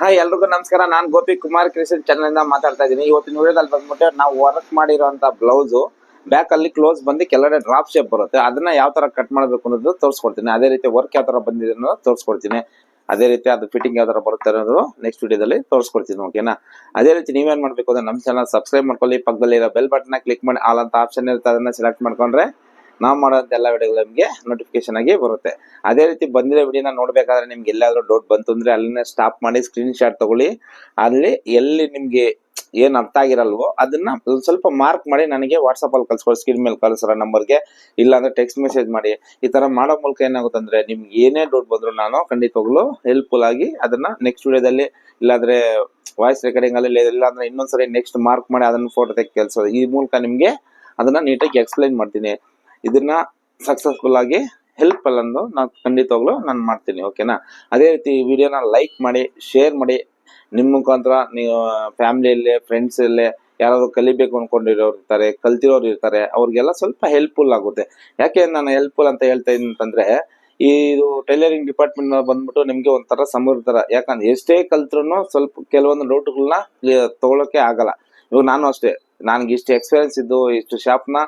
Hi, ಎಲ್ರಿಗೂ ನಮಸ್ಕಾರ. ನಾನು ಗೋಪಿ ಕುಮಾರ್ ಕೃಷ್ಣ ಚಾನಲ್ ಇಂದ ಮಾತಾಡ್ತಾ ಇದ್ದೀನಿ. ಇವತ್ತಿನ ವಿಡಿಯೋದಲ್ಲಿ ಬಂದ್ಬಿಟ್ಟು ನಾವು ವರ್ಕ್ ಮಾಡಿರೋಂಥ ಬ್ಲೌಸು ಬ್ಯಾಕ್ ಅಲ್ಲಿ ಕ್ಲೋಸ್ ಬಂದು ಕೆಲವೇ ಡ್ರಾಪ್ ಶೇಪ್ ಬರುತ್ತೆ. ಅದನ್ನ ಯಾವ ತರ ಕಟ್ ಮಾಡಬೇಕು ಅನ್ನೋದು ತೋರಿಸ್ಕೊಡ್ತೀನಿ. ಅದೇ ರೀತಿ ವರ್ಕ್ ಯಾವ ತರ ಬಂದಿದೆ ಅನ್ನೋದು ತೋರಿಸ್ಕೊಡ್ತೀನಿ. ಅದೇ ರೀತಿ ಅದು ಫಿಟ್ಟಿಂಗ್ ಯಾವ ತರ ಬರುತ್ತೆ ಅನ್ನೋದು ನೆಕ್ಸ್ಟ್ ವಿಡಿಯೋದಲ್ಲಿ ತೋರಿಸ್ಕೊಡ್ತೀನಿ ಓಕೆನಾ ಅದೇ ರೀತಿ ನೀವೇನ್ ಮಾಡ್ಬೇಕು ಅಂದ್ರೆ ನಮ್ಮ ಚಾನಲ್ ಸಬ್ಸ್ಕ್ರೈಬ್ ಮಾಡ್ಕೊಳ್ಳಿ. ಪಕ್ಕದಲ್ಲಿ ಇರೋ ಬೆಲ್ ಬಟನ್ ಕ್ಲಿಕ್ ಮಾಡಿ. ಆಲ್ ಅಂತ ಆಪ್ಷನ್ ಇರುತ್ತೆ, ಅದನ್ನ ಸೆಲೆಕ್ಟ್ ಮಾಡ್ಕೊಂಡ್ರೆ ನಾವು ಮಾಡೋಂಥ ಎಲ್ಲ ವಿಡಿಯೋಗಳು ನಿಮಗೆ ನೋಟಿಫಿಕೇಶನ್ ಆಗಿ ಬರುತ್ತೆ. ಅದೇ ರೀತಿ ಬಂದಿರೋ ವಿಡಿಯೋನ ನೋಡ್ಬೇಕಾದ್ರೆ ನಿಮ್ಗೆ ಎಲ್ಲಾದರೂ ಡೌಟ್ ಬಂತು ಅಂದರೆ ಅಲ್ಲಿನ ಸ್ಟಾಪ್ ಮಾಡಿ ಸ್ಕ್ರೀನ್ ಶಾಟ್ ತಗೊಳ್ಳಿ. ಅಲ್ಲಿ ಎಲ್ಲಿ ನಿಮಗೆ ಏನು ಅರ್ಥ ಆಗಿರಲ್ವೋ ಅದನ್ನ ಸ್ವಲ್ಪ ಮಾರ್ಕ್ ಮಾಡಿ ನನಗೆ ವಾಟ್ಸಪ್ಪಲ್ಲಿ ಕಳ್ಸ್ಕೊಡಿ ಸ್ಕ್ರೀನ್ ಮೇಲೆ ಕಳಿಸಿರೋ ನಂಬರ್ಗೆ ಇಲ್ಲಾಂದ್ರೆ ಟೆಕ್ಸ್ಟ್ ಮೆಸೇಜ್ ಮಾಡಿ. ಈ ತರ ಮಾಡೋ ಮೂಲಕ ಏನಾಗುತ್ತೆ ಅಂದರೆ ನಿಮ್ಗೆ ಏನೇ ಡೌಟ್ ಬಂದರೂ ನಾನು ಖಂಡಿತವಾಗ್ಲೂ ಹೆಲ್ಪ್ಫುಲ್ ಆಗಿ ಅದನ್ನ ನೆಕ್ಸ್ಟ್ ವಿಡಿಯೋದಲ್ಲಿ ಇಲ್ಲಾದ್ರೆ ವಾಯ್ಸ್ ರೆಕಾರ್ಡಿಂಗ್ ಅಲ್ಲಿ ಇಲ್ಲ ಅಂದ್ರೆ ಇನ್ನೊಂದ್ಸರಿ ನೆಕ್ಸ್ಟ್ ಮಾರ್ಕ್ ಮಾಡಿ ಅದನ್ನ ಫೋಟೋ ತೆಗೆ ಕೆಲಸ ಈ ಮೂಲಕ ನಿಮಗೆ ಅದನ್ನ ನೀಟಾಗಿ ಎಕ್ಸ್ಪ್ಲೈನ್ ಮಾಡ್ತೀನಿ. ಇದನ್ನ ಸಕ್ಸಸ್ಫುಲ್ ಆಗಿ ಹೆಲ್ಪ್ ಅಲ್ಲಂದು ನಾನು ಖಂಡಿತವಾಗ್ಲೂ ನಾನು ಮಾಡ್ತೀನಿ ಓಕೆನಾ ಅದೇ ರೀತಿ ಈ ವಿಡಿಯೋನ ಲೈಕ್ ಮಾಡಿ ಶೇರ್ ಮಾಡಿ ನಿಮ್ಮ ಮುಖಾಂತರ ನೀವು ಫ್ಯಾಮಿಲಿಯಲ್ಲಿ ಫ್ರೆಂಡ್ಸ್ ಅಲ್ಲೇ ಯಾರಾದರೂ ಕಲಿಬೇಕು ಅನ್ಕೊಂಡಿರೋರು ಇರ್ತಾರೆ, ಕಲ್ತಿರೋರು ಇರ್ತಾರೆ, ಅವ್ರಿಗೆಲ್ಲ ಸ್ವಲ್ಪ ಹೆಲ್ಪ್ಫುಲ್ ಆಗುತ್ತೆ. ಯಾಕೆ ನಾನು ಹೆಲ್ಪ್ಫುಲ್ ಅಂತ ಹೇಳ್ತಾ ಇದ್ದೀನಿ ಅಂತಂದ್ರೆ, ಇದು ಟೈಲರಿಂಗ್ ಡಿಪಾರ್ಟ್ಮೆಂಟ್ ಬಂದ್ಬಿಟ್ಟು ನಿಮ್ಗೆ ಒಂಥರ ಸಮೃದ್ಧ ತರ ಯಾಕಂದ್ರೆ ಎಷ್ಟೇ ಕಲ್ತ್ರು ಸ್ವಲ್ಪ ಕೆಲವೊಂದು ಡೌಟ್ಗಳನ್ನ ತಗೊಳಕ್ಕೆ ಆಗಲ್ಲ. ಇವಾಗ ನಾನು ಅಷ್ಟೇ, ನನ್ಗೆ ಇಷ್ಟು ಎಕ್ಸ್ಪೀರಿಯನ್ಸ್ ಇದ್ದು, ಇಷ್ಟು ಶಾಪ್ನ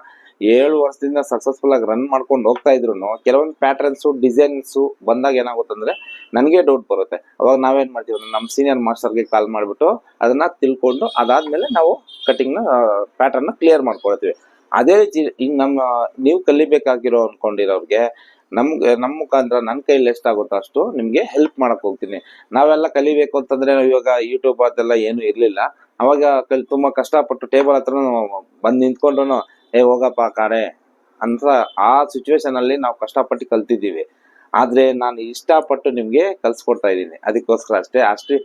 ಏಳು ವರ್ಷದಿಂದ ಸಕ್ಸಸ್ಫುಲ್ ಆಗಿ ರನ್ ಮಾಡ್ಕೊಂಡು ಹೋಗ್ತಾ ಇದ್ರು ಕೆಲವೊಂದು ಪ್ಯಾಟರ್ನ್ಸು ಡಿಸೈನ್ಸ್ ಬಂದಾಗ ಏನಾಗುತ್ತಂದ್ರೆ ನನಗೆ ಡೌಟ್ ಬರುತ್ತೆ. ಅವಾಗ ನಾವೇನು ಮಾಡ್ತೀವಿ ನಮ್ಮ ಸೀನಿಯರ್ ಮಾಸ್ಟರ್ಗೆ ಕಾಲ್ ಮಾಡಿಬಿಟ್ಟು ಅದನ್ನ ತಿಳ್ಕೊಂಡು ಅದಾದ್ಮೇಲೆ ನಾವು ಕಟಿಂಗ್ನ ನ ಪ್ಯಾಟರ್ನ್ನ ಕ್ಲಿಯರ್ ಮಾಡ್ಕೊಳ್ತೀವಿ. ಅದೇ ರೀತಿ ಈಗ ನಮ್ಮ, ನೀವು ಕಲಿಬೇಕಾಗಿರೋ ಅನ್ಕೊಂಡಿರೋರ್ಗೆ ನಮ್ಗೆ ನಮ್ಮ ಮುಖಾಂತರ ನನ್ನ ಕೈಲಿ ಎಷ್ಟಾಗುತ್ತೋ ಅಷ್ಟು ನಿಮಗೆ ಹೆಲ್ಪ್ ಮಾಡಕ್ಕೆ ಹೋಗ್ತೀನಿ. ನಾವೆಲ್ಲ ಕಲಿಬೇಕು ಅಂತಂದ್ರೆ ಇವಾಗ ಯೂಟ್ಯೂಬ್ ಅದೆಲ್ಲ ಏನು ಇರಲಿಲ್ಲ. ಅವಾಗ ಕಲ್, ತುಂಬ ಕಷ್ಟಪಟ್ಟು ಟೇಬಲ್ ಹತ್ರ ಬಂದು ನಿಂತ್ಕೊಂಡ್ರು ಏ, ಹೋಗಪ್ಪ ಕಾಡೆ ಅಂತ ಆ ಸಿಚುವೇಶನ್ ಅಲ್ಲಿ ನಾವು ಕಷ್ಟಪಟ್ಟು ಕಲ್ತಿದ್ದೀವಿ. ಆದ್ರೆ ನಾನು ಇಷ್ಟಪಟ್ಟು ನಿಮ್ಗೆ ಕಲ್ಸ್ಕೊಡ್ತಾ ಇದ್ದೀನಿ. ಅದಕ್ಕೋಸ್ಕರ ಅಷ್ಟೇ ಅಷ್ಟೇ,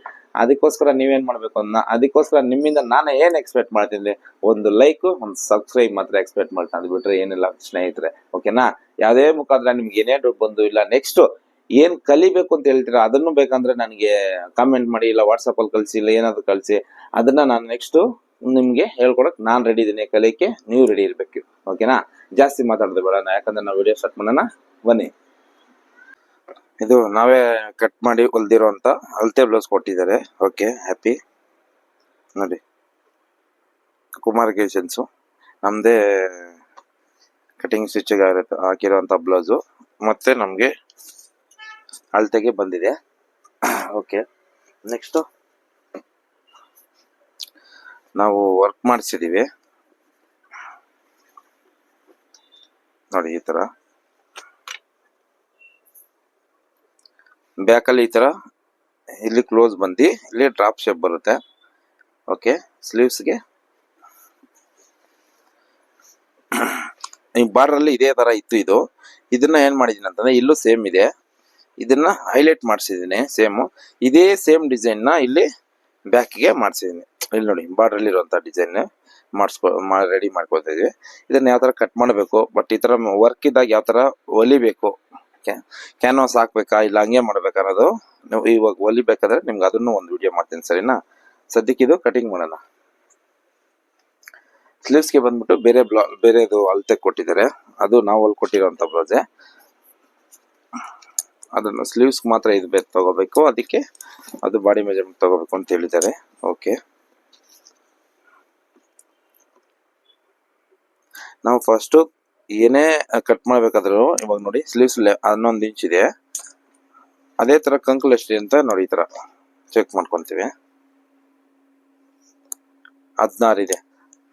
ಅದಕ್ಕೋಸ್ಕರ ನೀವೇನ್ ಮಾಡ್ಬೇಕು ಅನ್ನ, ಅದಕ್ಕೋಸ್ಕರ ನಿಮ್ಮಿಂದ ನಾನು ಏನ್ ಎಕ್ಸ್ಪೆಕ್ಟ್ ಮಾಡ್ತೀನಿ ಒಂದು ಲೈಕ್ ಒಂದು ಸಬ್ಸ್ಕ್ರೈಬ್ ಮಾತ್ರ ಎಕ್ಸ್ಪೆಕ್ಟ್ ಮಾಡ್ತೀನಿ. ಅದು ಬಿಟ್ರೆ ಏನಿಲ್ಲ ಸ್ನೇಹಿತರೆ. ಓಕೆನಾ ಯಾವುದೇ ಮುಖಾಂತರ ನಿಮ್ಗೆ ಏನೇ ಡೌಟ್ ಬಂದು ಇಲ್ಲ ನೆಕ್ಸ್ಟ್ ಏನ್ ಕಲಿಬೇಕು ಅಂತ ಹೇಳ್ತೀರಾ, ಅದನ್ನು ಬೇಕಂದ್ರೆ ನನಗೆ ಕಾಮೆಂಟ್ ಮಾಡಿ, ಇಲ್ಲ ವಾಟ್ಸಪ್ ಅಲ್ಲಿ ಕಳಿಸಿ, ಇಲ್ಲ ಏನಾದ್ರು ಕಳಿಸಿ, ಅದನ್ನ ನಾನು ನೆಕ್ಸ್ಟ್ ನಿಮ್ಗೆ ಹೇಳ್ಕೊಡಕ್ ನಾನು ರೆಡಿ ಇದ್ದೀನಿ ಕಲಿಕೆ ನೀವು ರೆಡಿ ಇರಬೇಕು. ಓಕೆನಾ ಜಾಸ್ತಿ ಮಾತಾಡೋದು ಬೇಡ ಯಾಕಂದ್ರೆ ನಾವು ವಿಡಿಯೋ ಸ್ಟಾರ್ಟ್ ಮಾಡೋಣ? ಬನ್ನಿ. ಇದು ನಾವೇ ಕಟ್ ಮಾಡಿ ಹೊಲ್ದಿರೋಂತ ಅಳತೆ ಬ್ಲೌಸ್ ಕೊಟ್ಟಿದ್ದಾರೆ. ಓಕೆ ಹ್ಯಾಪಿ ನೋಡಿ. ಕುಮಾರ್ ಕೇಶನ್ಸು ನಮ್ಮದೇ ಕಟಿಂಗ್ ಸ್ಟಿಚ್ಗೆ ಹಾಕಿರೋಂಥ ಬ್ಲೌಸು ಮತ್ತೆ ನಮಗೆ ಅಳತೆಗೆ ಬಂದಿದೆ. ಓಕೆ ನೆಕ್ಸ್ಟು ನಾವು ವರ್ಕ್ ಮಾಡಿಸಿದ್ದೀವಿ ನೋಡಿ ಈ ಥರ ಬ್ಯಾಕಲ್ಲಿ ಈ ಥರ ಇಲ್ಲಿ ಕ್ಲೋಸ್ ಬಂದು, ಇಲ್ಲಿ ಡ್ರಾಪ್ ಶೇಪ್ ಬರುತ್ತೆ. ಓಕೆ ಸ್ಲೀವ್ಸ್ಗೆ ಈ ಬಾರ್ಡ್ರಲ್ಲಿ ಇದೇ ಥರ ಇತ್ತು ಇದು. ಇದನ್ನ ಏನು ಮಾಡಿದ್ದೀನಿ ಅಂತಂದರೆ, ಇಲ್ಲೂ ಸೇಮ್ ಇದೆ. ಇದನ್ನ ಹೈಲೈಟ್ ಮಾಡಿಸಿದ್ದೀನಿ ಸೇಮ್ ಇದೇ ಸೇಮ್ ಡಿಸೈನ್ನ ಇಲ್ಲಿ ಬ್ಯಾಕ್ಗೆ ಮಾಡಿಸಿದೀನಿ. ಇಲ್ಲಿ ನೋಡಿ ಬಾರ್ಡರ್ ಅಲ್ಲಿ ಇರುವಂತ ಡಿಸೈನ್ ಮಾಡಿಸ್ಕೊ ರೆಡಿ ಮಾಡ್ಕೊತಾ ಇದ್ವಿ. ಇದನ್ನ ಯಾವ ತರ ಕಟ್ ಮಾಡಬೇಕು ಬಟ್ ಈ ತರ ವರ್ಕ್ ಇದ್ದಾಗ ಯಾವ ತರ ಹೊಲಿಬೇಕು ಕ್ಯಾನ್ವಾಸ್ ಹಾಕ್ಬೇಕಾ, ಇಲ್ಲ ಹಂಗೆ ಮಾಡ್ಬೇಕಾ ಅನ್ನೋದು ನೀವು ಇವಾಗ ಹೊಲಿಬೇಕಾದ್ರೆ ನಿಮ್ಗೆ ಅದನ್ನು ಒಂದು ವಿಡಿಯೋ ಮಾಡ್ತೀನಿ, ಸರಿನಾ? ಸದ್ಯಕ್ಕೆ ಇದು ಕಟಿಂಗ್ ಮಾಡೋಣ. ಸ್ಲೀವ್ಸ್ಗೆ ಬಂದ್ಬಿಟ್ಟು ಬೇರೆ ಬ್ಲಾ, ಬೇರೆದು ಅಳತೆ ಕೊಟ್ಟಿದ್ದಾರೆ. ಅದು ನಾವು ಅಲ್ಲಿ ಕೊಟ್ಟಿರೋಂಥ ಬ್ಲೌಸೆ. ಅದನ್ನು ಸ್ಲೀವ್ಸ್ ಮಾತ್ರ ಇದು ಬೇಕು ತಗೋಬೇಕು. ಅದಕ್ಕೆ ಅದು ಬಾಡಿ ಮೆಜರ್ಮೆಂಟ್ ತಗೋಬೇಕು ಅಂತ ಹೇಳಿದ್ದಾರೆ. ಓಕೆ ನಾವು ಫಸ್ಟು ಏನೇ ಕಟ್ ಮಾಡ್ಬೇಕಾದ್ರೂ ಇವಾಗ ನೋಡಿ ಸ್ಲೀವ್ಸ್ ಹನ್ನೊಂದು ಇಂಚ್ ಇದೆ. ಅದೇ ತರ ಕಂಕಲ್ ಎಷ್ಟಿದೆ ಅಂತ ನೋಡಿ ಈ ಥರ ಚೆಕ್ ಮಾಡ್ಕೊಂತೀವಿ. ಹದಿನಾರು ಇದೆ.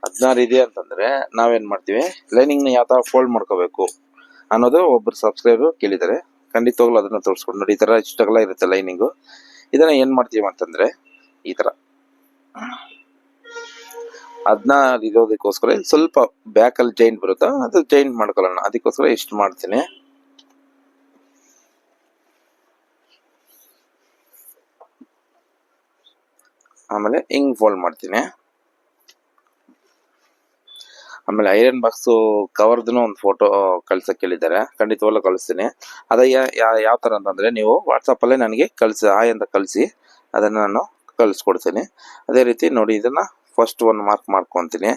ಹದಿನಾರು ಇದೆ ಅಂತಂದ್ರೆ ನಾವೇನ್ ಮಾಡ್ತೀವಿ? ಲೈನಿಂಗ್ನ ಯಾವ ತರ ಫೋಲ್ಡ್ ಮಾಡ್ಕೋಬೇಕು ಅನ್ನೋದು ಒಬ್ರು ಸಬ್ಸ್ಕ್ರೈಬರ್ ಕೇಳಿದ್ದಾರೆ. ಖಂಡಿತವಾಗ್ಲೂ ಅದನ್ನ ತೋರಿಸ್ಕೊಂಡು ನೋಡಿ. ಈ ತರ ಇಷ್ಟಗಲ ಇರುತ್ತೆ ಲೈನಿಂಗು. ಇದನ್ನ ಏನ್ ಮಾಡ್ತೀವಿ ಅಂತಂದ್ರೆ, ಈ ತರ. ಅದನ್ನ ಇರೋದಕ್ಕೋಸ್ಕರ ಸ್ವಲ್ಪ ಬ್ಯಾಕ್ ಅಲ್ಲಿ ಜೈಂಟ್ ಬರುತ್ತಾ, ಅದು ಜೈಂಟ್ ಮಾಡ್ಕೊಳ್ಳೋಣ. ಅದಕ್ಕೋಸ್ಕರ ಇಷ್ಟು ಮಾಡ್ತೀನಿ. ಆಮೇಲೆ ಹಿಂಗ್ ಫೋಲ್ಡ್ ಮಾಡ್ತೀನಿ. ಆಮೇಲೆ ಐರನ್ ಬಾಕ್ಸ್ ಕವರ್ದು ಒಂದು ಫೋಟೋ ಕಳ್ಸಕ್ ಕೇಳಿದ್ದಾರೆ ಖಂಡಿತವಾಗ್ಲೂ ಕಳಿಸ್ತೀನಿ. ಅದ ಯಾವ ತರ ಅಂತಂದ್ರೆ ನೀವು ವಾಟ್ಸಪ್ ಅಲ್ಲೇ ನನಗೆ ಕಳ್ಸಿ ಆಯ್ ಅಂತ ಕಳಿಸಿ, ಅದನ್ನ ನಾನು ಕಳಿಸ್ಕೊಡ್ತೀನಿ. ಅದೇ ರೀತಿ ನೋಡಿ, ಇದನ್ನ ಫಸ್ಟ್ ಒಂದು ಮಾರ್ಕ್ ಮಾಡ್ಕೊಂತೀನಿ.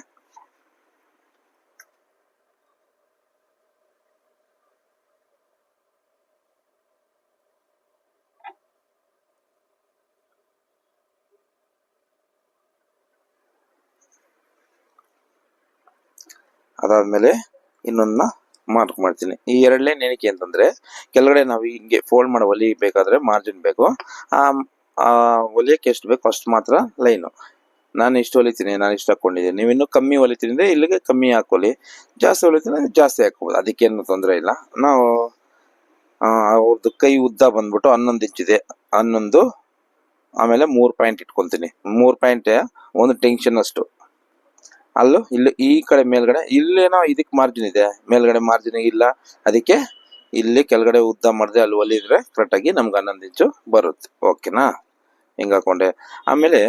ಅದಾದ್ಮೇಲೆ ಇನ್ನೊಂದನ್ನ ಮಾರ್ಕ್ ಮಾಡ್ತೀನಿ. ಈ ಎರಡು ಲೈನ್ ಏನಕ್ಕೆ ಅಂತಂದ್ರೆ, ಕೆಳಗಡೆ ನಾವು ಹಿಂಗೆ ಫೋಲ್ಡ್ ಮಾಡೋ ಒಲಿ ಬೇಕಾದ್ರೆ ಮಾರ್ಜಿನ್ ಬೇಕು. ಆ ಹೊಲಿಯಕ್ಕೆ ಎಷ್ಟು ಬೇಕು ಅಷ್ಟು ಮಾತ್ರ ಲೈನು ನಾನು ಇಷ್ಟು ಹೊಲಿತೀನಿ ನಾನು ಇಷ್ಟು ಹಾಕೊಂಡಿದ್ದೀನಿ. ನೀವು ಇನ್ನೂ ಕಮ್ಮಿ ಹೊಲಿತೀನಿ ಅಂದರೆ ಇಲ್ಲಿಗೆ ಕಮ್ಮಿ ಹಾಕೊಳ್ಳಿ. ಜಾಸ್ತಿ ಹೊಲಿತೀನಿ ಅಂದರೆ ಜಾಸ್ತಿ ಹಾಕೋಬೋದು. ಅದಕ್ಕೇನು ತೊಂದರೆ ಇಲ್ಲ. ನಾವು ಅವ್ರದ್ದು ಕೈ ಉದ್ದ ಬಂದ್ಬಿಟ್ಟು ಹನ್ನೊಂದು ಇಂಚಿದೆ ಹನ್ನೊಂದು, ಆಮೇಲೆ ಮೂರು ಪಾಯಿಂಟ್ ಇಟ್ಕೊಳ್ತೀನಿ. ಮೂರು ಪಾಯಿಂಟ್ ಒಂದು ಟೆನ್ಷನ್ ಅಷ್ಟು. ಅಲ್ಲೂ ಇಲ್ಲಿ ಈ ಕಡೆ ಮೇಲ್ಗಡೆ ಇಲ್ಲೇನೋ ಇದಕ್ಕೆ ಮಾರ್ಜಿನ್ ಇದೆ. ಮೇಲ್ಗಡೆ ಮಾರ್ಜಿನ್ ಇಲ್ಲ. ಅದಕ್ಕೆ ಇಲ್ಲಿ ಕೆಳಗಡೆ ಉದ್ದ ಮಾಡಿದೆ ಅಲ್ಲಿ ಒಲಿದ್ರೆ ಕರೆಕ್ಟಾಗಿ ನಮ್ಗೆ ಹನ್ನೊಂದು ಇಂಚು ಬರುತ್ತೆ. ಓಕೆನಾ ಹಿಂಗೆ ಹಾಕೊಂಡೆ. ಆಮೇಲೆ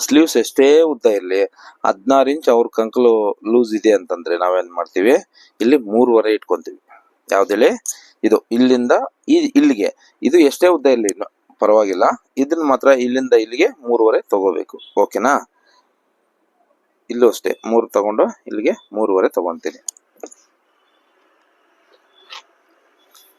ಸ್ಲೀವ್ಸ್ ಎಷ್ಟೇ ಉದ್ದ ಇರಲಿ, ಹದಿನಾರು ಇಂಚ್ ಅವ್ರ ಕಂಕಲು ಲೂಸ್ ಇದೆ ಅಂತಂದ್ರೆ ನಾವೇನ್ ಮಾಡ್ತೀವಿ? ಇಲ್ಲಿ ಮೂರುವರೆ ಇಟ್ಕೊಂತೀವಿ. ಯಾವ್ದೇಳಿ ಇದು ಇಲ್ಲಿಂದ ಇಲ್ಲಿಗೆ. ಇದು ಎಷ್ಟೇ ಉದ್ದ ಇರಲಿ, ಪರವಾಗಿಲ್ಲ. ಇದನ್ನ ಮಾತ್ರ ಇಲ್ಲಿಂದ ಇಲ್ಲಿಗೆ ಮೂರುವರೆ ತಗೋಬೇಕು. ಓಕೆನಾ ಇಲ್ಲೂ ಅಷ್ಟೇ, ಮೂರು ತಗೊಂಡು ಇಲ್ಲಿಗೆ ಮೂರುವರೆ ತಗೊಂತೀನಿ.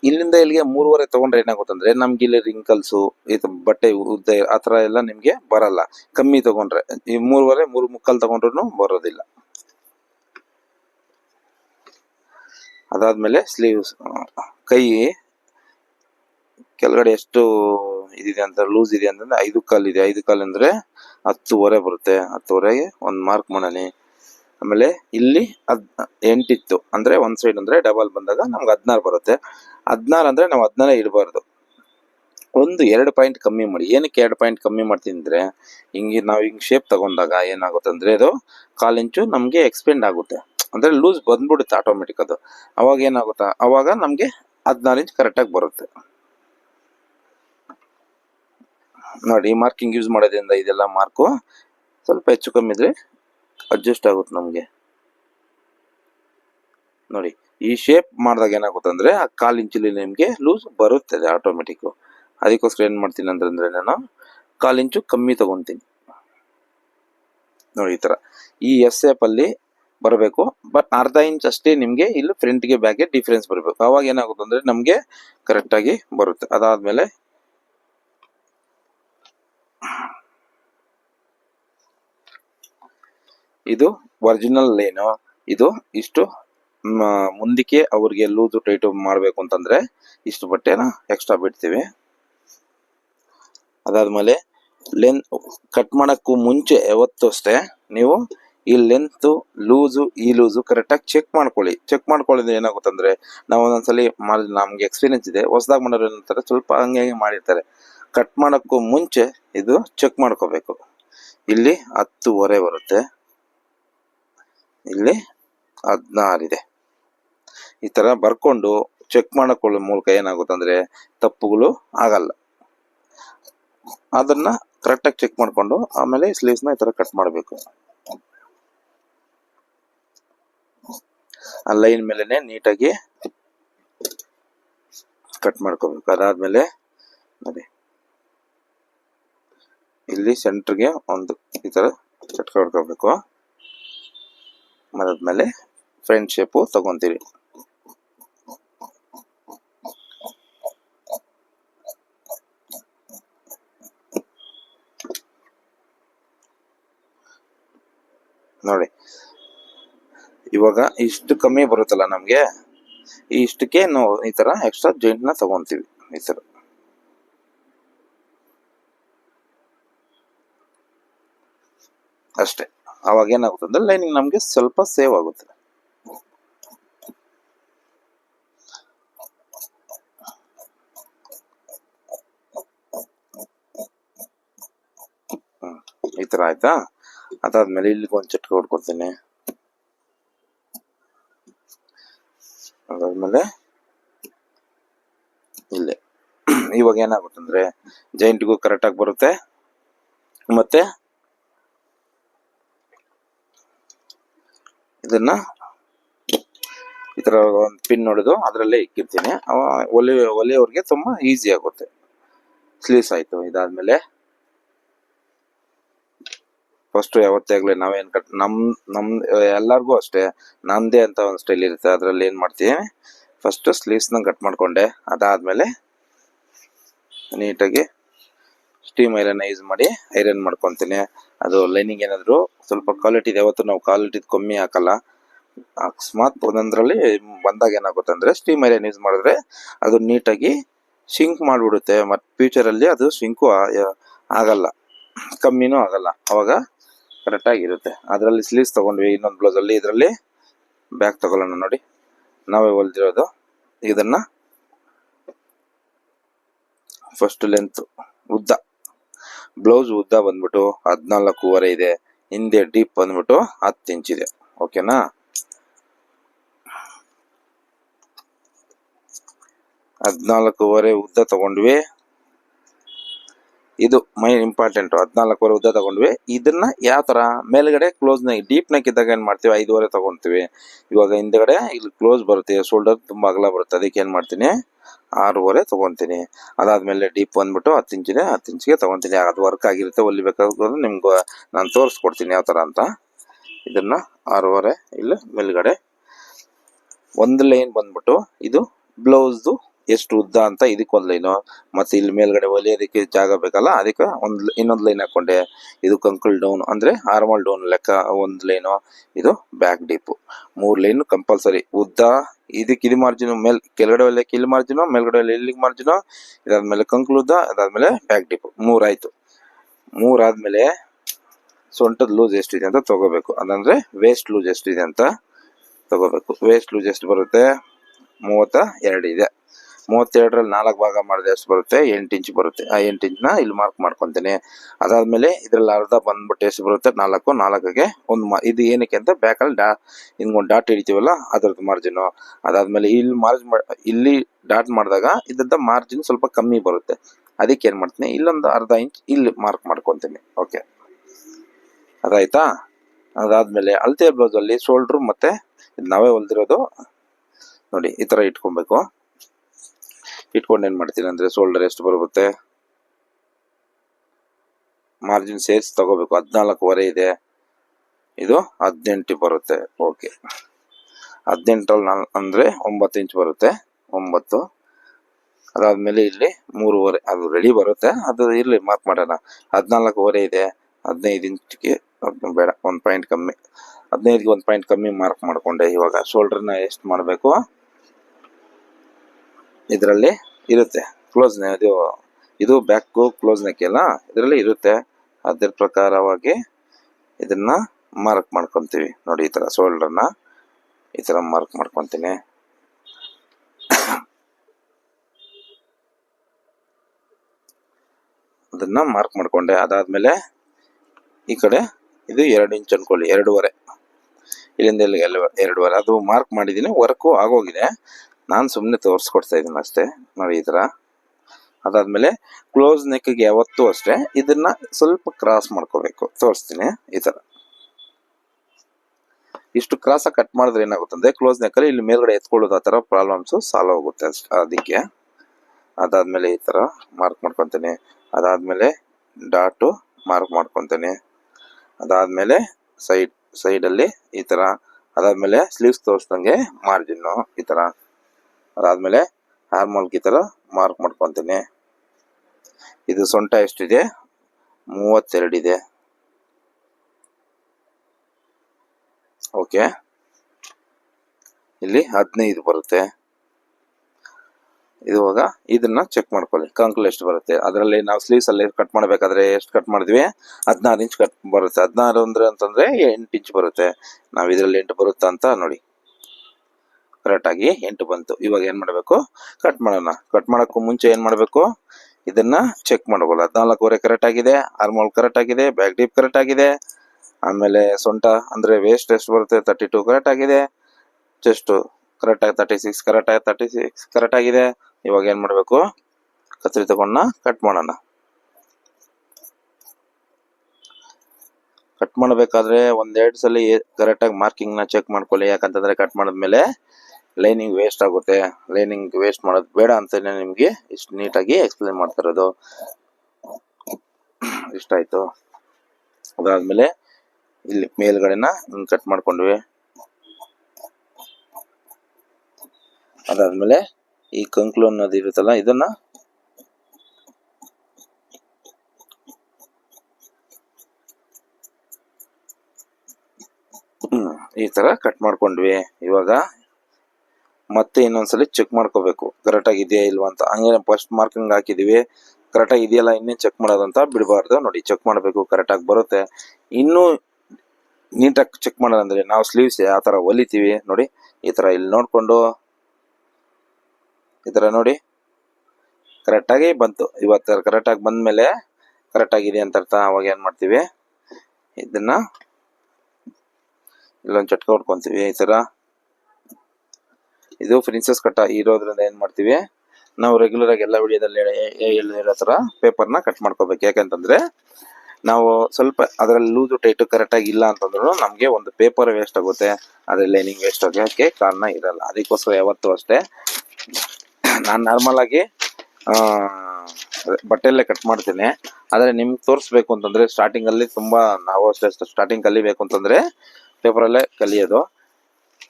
ಇಲ್ಲಿಂದ ಇಲ್ಲಿಗೆ ಮೂರುವರೆ ತಗೊಂಡ್ರೆ ಏನಾಗುತ್ತಂದ್ರೆ ನಮ್ಗೆ ಇಲ್ಲಿ ರಿಂಕಲ್ಸು ಇದು ಬಟ್ಟೆ ಉದ್ದ, ಆ ಥರ ಎಲ್ಲ ನಿಮ್ಗೆ ಬರಲ್ಲ. ಕಮ್ಮಿ ತಗೊಂಡ್ರೆ, ಈ ಮೂರುವರೆ, ಮೂರು ಮುಕ್ಕಲ್ ತಗೊಂಡ್ರು ಬರೋದಿಲ್ಲ. ಅದಾದ್ಮೇಲೆ ಸ್ಲೀವ್ಸ್ ಕೈ ಕೆಳಗಡೆ ಎಷ್ಟು ಇದಿದೆ ಅಂತ ಲೂಸ್ ಇದೆ ಅಂತಂದ್ರೆ ಐದು ಕಾಲ್ ಇದೆ. ಐದು ಕಾಲ್ ಅಂದ್ರೆ ಹತ್ತುವರೆ ಬರುತ್ತೆ. ಹತ್ತುವರೆಗೆ ಒಂದು ಮಾರ್ಕ್ ಮಾಡೋಣ ಆಮೇಲೆ ಇಲ್ಲಿ ಹದ್, ಎಂಟಿತ್ತು ಅಂದ್ರೆ ಒಂದ್ ಸೈಡ್ ಅಂದ್ರೆ ಡಬಲ್ ಬಂದಾಗ ನಮ್ಗೆ ಹದಿನಾರು ಬರುತ್ತೆ. ಹದಿನಾರು ಅಂದ್ರೆ ನಾವು ಹದಿನಾರೇ ಇಡಬಾರ್ದು. ಒಂದು ಎರಡು ಪಾಯಿಂಟ್ ಕಮ್ಮಿ ಮಾಡಿ. ಏನಕ್ಕೆ ಎರಡು ಪಾಯಿಂಟ್ ಕಮ್ಮಿ ಮಾಡ್ತೀನಿ ಅಂದ್ರೆ, ಹಿಂಗೆ ನಾವು ಹಿಂಗೆ ಶೇಪ್ ತಗೊಂಡಾಗ ಏನಾಗುತ್ತೆ ಅಂದ್ರೆ ಅದು ಇಂಚು ನಮ್ಗೆ ಎಕ್ಸ್ಪೆಂಡ್ ಆಗುತ್ತೆ. ಅಂದ್ರೆ ಲೂಸ್ ಬಂದ್ಬಿಡುತ್ತೆ ಆಟೋಮೆಟಿಕ್ ಅದು. ಅವಾಗ ಏನಾಗುತ್ತಾ? ಅವಾಗ ನಮ್ಗೆ ಹದಿನಾರು ಇಂಚ್ ಕರೆಕ್ಟಾಗಿ ಬರುತ್ತೆ. ನೋಡಿ ಮಾರ್ಕಿಂಗ್ ಯೂಸ್ ಮಾಡೋದ್ರಿಂದ ಇದೆಲ್ಲ ಮಾರ್ಕು ಸ್ವಲ್ಪ ಹೆಚ್ಚು ಕಮ್ಮಿ ಇದ್ರೆ ಅಡ್ಜಸ್ಟ್ ಆಗುತ್ತೆ ನಮಗೆ. ನೋಡಿ, ಈ ಶೇಪ್ ಮಾಡಿದಾಗ ಏನಾಗುತ್ತೆ ಅಂದ್ರೆ ಆ ಕಾಲು ಇಂಚಲ್ಲಿ ನಿಮಗೆ ಲೂಸ್ ಬರುತ್ತೆ ಆಟೋಮೆಟಿಕ್ಕು ಅದಕ್ಕೋಸ್ಕರ ಏನು ಮಾಡ್ತೀನಿ ಅಂತಂದ್ರೆ ನಾನು ಕಾಲು ಇಂಚು ಕಮ್ಮಿ ತೊಗೊತೀನಿ. ನೋಡಿ, ಈ ಥರ ಈ ಎಸ್ ಶೇಪಲ್ಲಿ ಬರಬೇಕು ಬಟ್ ಅರ್ಧ ಇಂಚ್ ಅಷ್ಟೇ ನಿಮಗೆ ಇಲ್ಲಿ ಫ್ರಂಟ್ಗೆ ಬ್ಯಾಗೆ ಡಿಫ್ರೆನ್ಸ್ ಬರಬೇಕು. ಅವಾಗ ಏನಾಗುತ್ತೆ ಅಂದರೆ, ನಮಗೆ ಕರೆಕ್ಟಾಗಿ ಬರುತ್ತೆ. ಅದಾದ್ಮೇಲೆ ಇದು ಒರಿಜಿನಲ್ ಲೈನು ಇದು ಇಷ್ಟು ಮುಂದಕ್ಕೆ ಅವ್ರಿಗೆ ಲೂಸು ಟೈಟು ಮಾಡಬೇಕು ಅಂತಂದ್ರೆ ಇಷ್ಟು ಬಟ್ಟೆನ ಎಕ್ಸ್ಟ್ರಾ ಬಿಡ್ತೀವಿ. ಅದಾದ್ಮೇಲೆ ಲೆನ್ ಕಟ್ ಮಾಡೋಕ್ಕೂ ಮುಂಚೆ ಯಾವತ್ತು ಅಷ್ಟೇ, ನೀವು ಈ ಲೆಂತ್ ಲೂಸು ಈ ಲೂಸು ಕರೆಕ್ಟಾಗಿ ಚೆಕ್ ಮಾಡ್ಕೊಳ್ಳಿ. ಚೆಕ್ ಮಾಡ್ಕೊಳ್ಳೋದು ಏನಾಗುತ್ತಂದ್ರೆ ನಾವು ಒಂದೊಂದ್ಸಲಿ ಮಾಡಿ ನಮ್ಗೆ ಎಕ್ಸ್ಪೀರಿಯನ್ಸ್ ಇದೆ. ಹೊಸದಾಗಿ ಮಾಡೋರು ಏನಂತಾರೆ, ಸ್ವಲ್ಪ ಹಂಗೆ ಹಂಗೆ ಮಾಡಿರ್ತಾರೆ. ಕಟ್ ಮಾಡೋಕ್ಕೂ ಮುಂಚೆ ಇದು ಚೆಕ್ ಮಾಡ್ಕೋಬೇಕು. ಇಲ್ಲಿ ಹತ್ತುವರೆ ಬರುತ್ತೆ. ಇಲ್ಲಿ ಹದಿನಾರಿದೆ ಈ ಥರ ಬರ್ಕೊಂಡು ಚೆಕ್ ಮಾಡಿಕೊಳ್ಳೋ ಮೂಲಕ ಏನಾಗುತ್ತೆ ಅಂದ್ರೆ ತಪ್ಪುಗಳು ಆಗಲ್ಲ. ಅದನ್ನ ಕರೆಕ್ಟಾಗಿ ಚೆಕ್ ಮಾಡ್ಕೊಂಡು ಆಮೇಲೆ ಸ್ಲೀವ್ಸ್ನ ಈ ಥರ ಕಟ್ ಮಾಡಬೇಕು. ಆ ಲೈನ್ ಮೇಲೇ ನೀಟಾಗಿ ಕಟ್ ಮಾಡ್ಕೋಬೇಕು. ಅದಾದಮೇಲೆ ನೋಡಿ. ಇಲ್ಲಿ ಸೆಂಟ್ರಿಗೆ ಒಂದು ಈ ಥರ ಚಟ್ಕ ಹೊಡ್ಕೋಬೇಕು ಮೇಲೆ ಫ್ರೆಂಡ್ ಶೇಪು ತಗೊಂತೀರಿ. ನೋಡಿ, ಇವಾಗ ಇಷ್ಟು ಕಮ್ಮಿ ಬರುತ್ತಲ್ಲ ನಮಗೆ? ಇಷ್ಟಕ್ಕೆ ನಾವು ಈ ತರ ಎಕ್ಸ್ಟ್ರಾ ಜಾಯಿಂಟ್ನ ತಗೊಂತೀವಿ, ಈ ತರ. ಅಷ್ಟೇ. ಅವಾಗ ಏನಾಗುತ್ತೆ ಅಂದ್ರೆ ಲೈನಿಂಗ್ ನಮ್ಗೆ ಸ್ವಲ್ಪ ಸೇವ್ ಆಗುತ್ತೆ. ಈ ತರ ಆಯ್ತಾ? ಅದಾದ್ಮೇಲೆ ಇಲ್ಲಿಗೆ ಒಂದ್ ಚಟ್ಕ ಹೊಡ್ಕೊತೀನಿ ಅದಾದ್ಮೇಲೆ ಇಲ್ಲಿ. ಇವಾಗ ಏನಾಗುತ್ತೆ ಅಂದ್ರೆ ಜೈಂಟ್ಗೂ ಕರೆಕ್ಟ್ ಆಗಿ ಬರುತ್ತೆ. ಮತ್ತೆ ಇದನ್ನ ಈ ತರ ಒಂದು ಪಿನ್ ಹೊಡೆದು ಅದರಲ್ಲೇ ಇಕ್ಕಿರ್ತೀನಿ. ಒಲೆ, ಒಲೆಯವ್ರಿಗೆ ತುಂಬಾ ಈಸಿ ಆಗುತ್ತೆ. ಸ್ಲೀವ್ಸ್ ಆಯ್ತು ಇದಾದ್ಮೇಲೆ. ಫಸ್ಟ್ ಯಾವತ್ತೇ ಆಗ್ಲಿ ನಾವೇನ್ ಕಟ್, ನಮ್ ನಮ್, ಎಲ್ಲಾರ್ಗೂ ಅಷ್ಟೇ, ನಂದೇ ಅಂತ ಒಂದು ಸ್ಟೈಲ್ ಇರುತ್ತೆ. ಅದ್ರಲ್ಲಿ ಏನ್ ಮಾಡ್ತೀನಿ ಫಸ್ಟ್ ಸ್ಲೀವ್ಸ್ನ ಕಟ್ ಮಾಡ್ಕೊಂಡೆ. ಅದಾದ್ಮೇಲೆ ನೀಟಾಗಿ ಸ್ಟೀಮ್ ಐರನ್ ಯೂಸ್ ಮಾಡಿ ಐರನ್ ಮಾಡ್ಕೊತೀನಿ. ಅದು ಲೈನಿಂಗ್ ಏನಾದ್ರು ಸ್ವಲ್ಪ ಕ್ವಾಲಿಟಿ ಇದೆ, ಯಾವತ್ತು ನಾವು ಕ್ವಾಲಿಟಿ ಕಮ್ಮಿ ಹಾಕಲ್ಲ. ಅಕಸ್ಮಾತ್ ಒಂದೊಂದ್ರಲ್ಲಿ ಬಂದಾಗ ಏನಾಗುತ್ತೆ ಅಂದ್ರೆ ಸ್ಟೀಮ್ ಐರನ್ ಯೂಸ್ ಮಾಡಿದ್ರೆ ಅದು ನೀಟಾಗಿ ಸಿಂಕ್ ಮಾಡಿಬಿಡುತ್ತೆ. ಮತ್ತು ಫ್ಯೂಚರಲ್ಲಿ ಅದು ಸಿಂಕು ಆಗಲ್ಲ. ಕಮ್ಮಿನೂ ಆಗಲ್ಲ. ಅವಾಗ ಕರೆಕ್ಟಾಗಿರುತ್ತೆ ಅದರಲ್ಲಿ ಸ್ಲೀವ್ಸ್ ತಗೊಂಡ್ವಿ, ಇನ್ನೊಂದು ಬ್ಲೌಸಲ್ಲಿ ಇದರಲ್ಲಿ ಬ್ಯಾಗ್ ತಗೊಳ್ಳೋಣ ನೋಡಿ. ನಾವೇ ಹೊಲ್ದಿರೋದು. ಇದನ್ನ ಫಸ್ಟ್ ಲೆಂತ್ ಉದ್ದ. ಬ್ಲೌಸ್ ಉದ್ದ ಬಂದ್ಬಿಟ್ಟು ಹದಿನಾಲ್ಕೂವರೆ ಇದೆ. ಹಿಂದೆ ಡೀಪ್ ಬಂದ್ಬಿಟ್ಟು ಹತ್ತು ಇಂಚಿದೆ ಓಕೆನಾ ಹದಿನಾಲ್ಕೂವರೆ ಉದ್ದ ತಗೊಂಡ್ವಿ. ಇದು ಮೈನ್ ಇಂಪಾರ್ಟೆಂಟ್. ಹದಿನಾಲ್ಕುವರೆ ಉದ್ದ ತಗೊಂಡ್ವಿ. ಇದನ್ನ ಯಾವ ತರ? ಮೇಲ್ಗಡೆ ಕ್ಲೋಸ್ ನೆಕ್ ಡೀಪ್ ನೆಕ್ ಇದ್ದಾಗ ಏನ್ ಮಾಡ್ತೀವಿ? ಐದುವರೆ ತಗೊಂತೀವಿ. ಇವಾಗ ಹಿಂದ್ಗಡೆ ಇಲ್ಲಿ ಕ್ಲೋಸ್ ಬರುತ್ತೆ. ಶೋಲ್ಡರ್ ತುಂಬಾ ಅಗಲ ಬರುತ್ತೆ. ಅದಕ್ಕೆ ಏನ್ ಮಾಡ್ತೀನಿ? ಆರೂವರೆ ತಗೊಂತೀನಿ. ಅದಾದ್ಮೇಲೆ ಡೀಪ್ ಬಂದ್ಬಿಟ್ಟು ಹತ್ತು ಇಂಚಿನ ಹತ್ತು ಇಂಚಿಗೆ ತಗೊಂತೀನಿ. ಅದು ವರ್ಕ್ ಆಗಿರುತ್ತೆ. ಹೊಲಿಬೇಕಾದ್ರೆ ನಿಮ್ಗೆ ನಾನು ತೋರಿಸ್ಕೊಡ್ತೀನಿ ಯಾವ ತರ ಅಂತ. ಇದನ್ನ ಆರೂವರೆ ಇಲ್ಲ ಮೇಲ್ಗಡೆ. ಒಂದು ಲೈನ್ ಬಂದ್ಬಿಟ್ಟು ಇದು ಬ್ಲೌಸ್ದು ಎಷ್ಟು ಉದ್ದ ಅಂತ ಇದಕ್ಕೆ ಒಂದು ಲೈನು ಮತ್ತೆ ಇಲ್ಲಿ ಮೇಲ್ಗಡೆ ಒಲಿಯೋದಕ್ಕೆ ಜಾಗ ಬೇಕಲ್ಲ, ಅದಕ್ಕೆ ಒಂದು ಇನ್ನೊಂದು ಲೈನ್ ಹಾಕೊಂಡೆ. ಇದು ಕಂಕಲ್ ಡೌನ್ ಅಂದ್ರೆ ಆರ್ಮಲ್ ಡೌನ್ ಲೆಕ್ಕ, ಒಂದು ಲೈನು ಇದು ಬ್ಯಾಕ್ ಡೀಪ್ ಮೂರು ಲೈನ್ ಕಂಪಲ್ಸರಿ ಉದ್ದ, ಇದಕ್ಕೆ ಇದು ಮಾರ್ಜಿನ್ ಮೇಲ್, ಕೆಳಗಡೆ ಹೊಲಿಯಕ್ಕೆ ಇಲ್ಲಿ ಮಾರ್ಜಿನು ಮೇಲ್ಗಡೆ ಒಲೆ ಇಲ್ಲಿಗೆ ಮಾರ್ಜಿನು ಇದಾದ್ಮೇಲೆ ಕಂಕಲ್ ಉದ್ದ ಅದಾದ್ಮೇಲೆ ಬ್ಯಾಕ್ ಡೀಪ್ ಮೂರಾಯ್ತು ಮೂರಾದ್ಮೇಲೆ ಸೊಂಟದ ಲೂಸ್ ಎಷ್ಟಿದೆ ಅಂತ ತಗೋಬೇಕು. ಅದಂದ್ರೆ ವೇಸ್ಟ್ ಲೂಸ್ ಎಷ್ಟಿದೆ ಅಂತ ತಗೋಬೇಕು. ವೇಸ್ಟ್ ಲೂಸ್ ಎಷ್ಟು ಬರುತ್ತೆ? ಮೂವತ್ತ ಎರಡು ಇದೆ. ಮೂವತ್ತೆರಡರಲ್ಲಿ ನಾಲ್ಕು ಭಾಗ ಮಾಡಿದ್ರೆ ಎಷ್ಟು ಬರುತ್ತೆ? ಎಂಟು ಇಂಚ್ ಬರುತ್ತೆ. ಆ ಎಂಟು ಇಂಚ್ನ ಇಲ್ಲಿ ಮಾರ್ಕ್ ಮಾಡ್ಕೊತೀನಿ. ಅದಾದಮೇಲೆ ಇದ್ರಲ್ಲಿ ಅರ್ಧ ಬಂದ್ಬಿಟ್ಟು ಎಷ್ಟು ಬರುತ್ತೆ? ನಾಲ್ಕು. ನಾಲ್ಕಿಗೆ ಒಂದು ಮಾ ಇದು ಏನಕ್ಕೆ ಅಂತ ಬ್ಯಾಕಲ್ಲಿ ಡಾ, ಹಿಂಗೊಂದು ಡಾಟ್ ಹಿಡಿತೀವಲ್ಲ, ಅದ್ರದ್ದು ಮಾರ್ಜಿನು ಅದಾದಮೇಲೆ ಇಲ್ಲಿ ಮಾರ್ಜ್ ಇಲ್ಲಿ ಡಾಟ್ ಮಾಡಿದಾಗ ಇದ್ರದ್ದು ಮಾರ್ಜಿನ್ ಸ್ವಲ್ಪ ಕಮ್ಮಿ ಬರುತ್ತೆ. ಅದಕ್ಕೆ ಏನು ಮಾಡ್ತೀನಿ? ಇಲ್ಲೊಂದು ಅರ್ಧ ಇಂಚ್ ಇಲ್ಲಿ ಮಾರ್ಕ್ ಮಾಡ್ಕೊತೀನಿ. ಓಕೆ ಅದಾಯ್ತಾ? ಅದಾದ್ಮೇಲೆ ಅಳತೆ ಬ್ಲೌಸಲ್ಲಿ ಶೋಲ್ಡ್ರು ಮತ್ತೆ ನಾವೇ ಹೊಲ್ದಿರೋದು ನೋಡಿ, ಈ ಥರ ಇಟ್ಕೊಬೇಕು. ಇಟ್ಕೊಂಡು ಏನು ಮಾಡ್ತೀನಿ ಅಂದರೆ ಶೋಲ್ಡರ್ ಎಷ್ಟು ಬರುತ್ತೆ. ಮಾರ್ಜಿನ್ ಸೇರಿಸಿ ತಗೋಬೇಕು. ಹದಿನಾಲ್ಕುವರೆ ಇದೆ. ಇದು ಹದಿನೆಂಟು ಬರುತ್ತೆ. ಓಕೆ ಹದಿನೆಂಟರಲ್ಲಿ ನಾಲ್ ಅಂದರೆ ಒಂಬತ್ತು ಇಂಚ್ ಬರುತ್ತೆ. ಒಂಬತ್ತು. ಅದಾದಮೇಲೆ ಇಲ್ಲಿ ಮೂರುವರೆ. ಅದು ರೆಡಿ ಬರುತ್ತೆ. ಅದು ಇರಲಿ ಮಾರ್ಕ್ ಮಾಡೋಣ. ಹದಿನಾಲ್ಕುವರೆ ಇದೆ. ಹದಿನೈದು ಇಂಚ್ಗೆ ಬೇಡ, ಒಂದು ಪಾಯಿಂಟ್ ಕಮ್ಮಿ. ಹದಿನೈದಿಗೆ ಒಂದು ಪಾಯಿಂಟ್ ಕಮ್ಮಿ ಮಾರ್ಕ್ ಮಾಡಿಕೊಂಡೆ ಇವಾಗ. ಶೋಲ್ಡ್ರನ್ನ ಎಷ್ಟು ಮಾಡಬೇಕು. ಇದರಲ್ಲಿ ಇರುತ್ತೆ. ಕ್ಲೋಸ್ ನೆ ಇದು ಇದು ಬ್ಯಾಕ್ ಕ್ಲೋಸ್ ನೆಕ್ ಎಲ್ಲ ಇದರಲ್ಲಿ ಇರುತ್ತೆ. ಅದ್ರ ಪ್ರಕಾರವಾಗಿ ಇದನ್ನ ಮಾರ್ಕ್ ಮಾಡ್ಕೊಂತೀವಿ. ನೋಡಿ, ಈ ತರ ಶೋಲ್ಡರ್ನ ಈ ತರ ಮಾರ್ಕ್ ಮಾಡ್ಕೊಂತೀನಿ. ಅದನ್ನ ಮಾರ್ಕ್ ಮಾಡ್ಕೊಂಡೆ. ಅದಾದ್ಮೇಲೆ ಈ ಕಡೆ ಇದು ಎರಡು ಇಂಚ್ ಅನ್ಕೊಳ್ಳಿ, ಎರಡೂವರೆ. ಇಲ್ಲಿಂದ ಇಲ್ಲಿ ಎಲ್ಲ- ಎರಡೂವರೆ. ಅದು ಮಾರ್ಕ್ ಮಾಡಿದ್ದೀನಿ ವರ್ಕು ಆಗೋಗಿದೆ. ನಾನು ಸುಮ್ಮನೆ ತೋರಿಸ್ಕೊಡ್ತಾ ಇದ್ದೀನಿ ಅಷ್ಟೇ, ನೋಡಿ ಈ ಥರ. ಅದಾದಮೇಲೆ ಕ್ಲೋಸ್ ನೆಕ್ಗೆ ಯಾವತ್ತೂ ಅಷ್ಟೇ, ಇದನ್ನು ಸ್ವಲ್ಪ ಕ್ರಾಸ್ ಮಾಡ್ಕೋಬೇಕು. ತೋರಿಸ್ತೀನಿ ಈ ಥರ. ಇಷ್ಟು ಕ್ರಾಸಾಗಿ ಕಟ್ ಮಾಡಿದ್ರೆ ಏನಾಗುತ್ತೆ ಅಂದ್ರೆ ಕ್ಲೋಸ್ ನೆಕ್ಕಲ್ಲಿ ಇಲ್ಲಿ ಮೇಲ್ಗಡೆ ಎತ್ಕೊಳ್ಳೋದು ಆ ಥರ ಪ್ರಾಬ್ಲಮ್ಸು ಸಾಲ್ವ್ ಆಗುತ್ತೆ ಅಷ್ಟು ಅದಕ್ಕೆ. ಅದಾದಮೇಲೆ ಈ ಥರ ಮಾರ್ಕ್ ಮಾಡ್ಕೊತೀನಿ. ಅದಾದಮೇಲೆ ಡಾಟು ಮಾರ್ಕ್ ಮಾಡ್ಕೊತೀನಿ. ಅದಾದಮೇಲೆ ಸೈಡ್ ಸೈಡಲ್ಲಿ ಈ ಥರ. ಅದಾದಮೇಲೆ ಸ್ಲೀವ್ಸ್ ತೋರಿಸ್ದಂಗೆ ಮಾರ್ಜಿನ್ನು ಈ ಥರ. ಅದಾದ್ಮೇಲೆ ಹಾರ್ಮೋಲ್ಗೆ ಈ ಥರ ಮಾರ್ಕ್ ಮಾಡ್ಕೊತೀನಿ. ಇದು ಸೊಂಟ ಎಷ್ಟಿದೆ? ಮೂವತ್ತೆರಡಿದೆ ಓಕೆ ಇಲ್ಲಿ ಹದಿನೈದು ಬರುತ್ತೆ. ಇವಾಗ ಇದನ್ನ ಚೆಕ್ ಮಾಡ್ಕೊಳ್ಳಿ. ಕಂಕಲ್ ಎಷ್ಟು ಬರುತ್ತೆ? ಅದರಲ್ಲಿ ನಾವು ಸ್ಲೀವ್ಸ್ ಅಲ್ಲಿ ಕಟ್ ಮಾಡಬೇಕಾದ್ರೆ ಎಷ್ಟು ಕಟ್ ಮಾಡಿದ್ವಿ? ಹದಿನಾರು ಇಂಚ್ ಕಟ್ ಬರುತ್ತೆ. ಹದಿನಾರು ಅಂದ್ರೆ ಅಂತಂದ್ರೆ ಎಂಟು ಇಂಚ್ ಬರುತ್ತೆ. ನಾವು ಇದರಲ್ಲಿ ಎಂಟು ಬರುತ್ತಾ ಅಂತ ನೋಡಿ. ಕರೆಕ್ಟ್ ಆಗಿ ಎಂಟು ಬಂತು. ಇವಾಗ ಏನು ಮಾಡಬೇಕು? ಕಟ್ ಮಾಡೋಣ. ಕಟ್ ಮಾಡೋಕ್ಕೂ ಮುಂಚೆ ಏನು ಮಾಡಬೇಕು? ಇದನ್ನ ಚೆಕ್ ಮಾಡ್ಬೋದು ಹದಿನಾಲ್ಕೂವರೆ ಕರೆಕ್ಟ್ ಆಗಿದೆ. ಆರ್ಮೋಲ್ ಕರೆಕ್ಟ್ ಆಗಿದೆ. ಬ್ಯಾಕ್ ಡೀಪ್ ಕರೆಕ್ಟ್ ಆಗಿದೆ. ಆಮೇಲೆ ಸೊಂಟ ಅಂದ್ರೆ ವೇಸ್ಟ್ ಎಷ್ಟು ಬರುತ್ತೆ. ತರ್ಟಿ ಟು ಕರೆಕ್ಟ್ ಆಗಿದೆ. ಕರೆಕ್ಟಾಗಿ ಕರೆಕ್ಟ್ ಆಗಿ ತರ್ಟಿ ಸಿಕ್ಸ್ ಕರೆಕ್ಟಾಗಿ ತರ್ಟಿ ಸಿಕ್ಸ್ ಕರೆಕ್ಟ್ ಆಗಿದೆ. ಇವಾಗ ಏನ್ ಮಾಡಬೇಕು? ಕತ್ರಿ ತಗೊಂಡ ಕಟ್ ಮಾಡೋಣ. ಕಟ್ ಮಾಡಬೇಕಾದ್ರೆ ಒಂದೆರಡು ಸಲ ಕರೆಕ್ಟಾಗಿ ಮಾರ್ಕಿಂಗ್ನ ಚೆಕ್ ಮಾಡ್ಕೊಳ್ಳಿ. ಯಾಕಂತಂದರೆ ಕಟ್ ಮಾಡಿದ್ಮೇಲೆ ಲೈನಿಂಗ್ ವೇಸ್ಟ್ ಆಗುತ್ತೆ. ಲೈನಿಂಗ್ ವೇಸ್ಟ್ ಮಾಡೋದು ಬೇಡ ಅಂತಾನೆ ನಿಮಗೆ ಇಷ್ಟು ನೀಟಾಗಿ ಎಕ್ಸ್ಪ್ಲೇನ್ ಮಾಡ್ತಾ ಇರೋದು. ಇಷ್ಟ ಆಯ್ತು. ಅದಾದ್ಮೇಲೆ ಇಲ್ಲಿ ಮೇಲ್ಗಡೆನ ಕಟ್ ಮಾಡ್ಕೊಂಡ್ವಿ. ಅದಾದ್ಮೇಲೆ ಈ ಕಂಕ್ಲು ಅನ್ನೋದು ಇರುತ್ತಲ್ಲ, ಇದನ್ನ ಈ ತರ ಕಟ್ ಮಾಡ್ಕೊಂಡ್ವಿ. ಇವಾಗ ಮತ್ತೆ ಇನ್ನೊಂದ್ಸಲಿ ಚೆಕ್ ಮಾಡ್ಕೋಬೇಕು. ಕರೆಕ್ಟಾಗಿ ಇದೆಯಾ ಇಲ್ವಾ ಅಂತ. ಹಂಗೆ ಫಸ್ಟ್ ಮಾರ್ಕಿಂಗ್ ಹಾಕಿದೀವಿ. ಕರೆಕ್ಟಾಗಿ ಇದೆಯಲ್ಲ ಇನ್ನೇನು ಚೆಕ್ ಮಾಡೋದಂತ ಬಿಡಬಾರ್ದು. ನೋಡಿ ಚೆಕ್ ಮಾಡಬೇಕು ಕರೆಕ್ಟಾಗಿ ಬರುತ್ತೆ. ಇನ್ನೂ ನೀಟಾಗಿ ಚೆಕ್ ಮಾಡೋದಂದ್ರೆ ನಾವು ಸ್ಲೀವ್ಸ್ ಆ ಥರ ಹೊಲಿತೀವಿ. ನೋಡಿ, ಈ ಥರ ಇಲ್ಲಿ ನೋಡಿಕೊಂಡು. ಈ ಥರ ನೋಡಿ. ಕರೆಕ್ಟಾಗಿ ಬಂತು. ಇವತ್ತು ಕರೆಕ್ಟಾಗಿ ಬಂದಮೇಲೆ ಕರೆಕ್ಟಾಗಿದೆ ಅಂತ ಅರ್ಥ. ಅವಾಗ ಏನು ಮಾಡ್ತೀವಿ? ಇದನ್ನು ಇಲ್ಲೊಂದು ಚಟ್ಕ ಹೊಡ್ಕೊತೀವಿ. ಈ ಥರ ಇದು ಪ್ರಿನ್ಸಸ್ ಕಟ್ಟ ಇರೋದ್ರಿಂದ ಏನ್ ಮಾಡ್ತೀವಿ ನಾವು ರೆಗ್ಯುಲರ್ ಆಗಿ ಎಲ್ಲ ವಿಡಿಯೋದಲ್ಲಿ ಹೇಳಿರೋ ತರ ಪೇಪರ್ನ ಕಟ್ ಮಾಡ್ಕೋಬೇಕು ಯಾಕಂತಂದ್ರೆ ನಾವು ಸ್ವಲ್ಪ ಅದರಲ್ಲಿ ಲೂಸು ಟೈಟು ಕರೆಕ್ಟಾಗಿ ಇಲ್ಲ ಅಂತಂದ್ರು ನಮಗೆ ಒಂದು ಪೇಪರ್ ವೇಸ್ಟ್ ಆಗುತ್ತೆ ಅದ್ರ ಲೈನಿಂಗ್ ವೇಸ್ಟ್ ಆಗೋಕ್ಕೆ ಕಾರಣ ಇರಲ್ಲ ಅದಕ್ಕೋಸ್ಕರ ಯಾವತ್ತೂ ಅಷ್ಟೇ ನಾನು ನಾರ್ಮಲ್ ಆಗಿ ಆ, ಬಟ್ಟೆಲ್ಲೇ ಕಟ್ ಮಾಡ್ತೀನಿ ಆದರೆ ನಿಮ್ಗೆ ತೋರಿಸ್ಬೇಕು ಅಂತಂದ್ರೆ ಸ್ಟಾರ್ಟಿಂಗ್ ಅಲ್ಲಿ ತುಂಬಾ ನಾವು ಅಷ್ಟೇ ಸ್ಟಾರ್ಟಿಂಗ್ ಕಲಿಬೇಕು ಅಂತಂದ್ರೆ ಪೇಪರಲ್ಲೇ ಕಲಿಯೋದು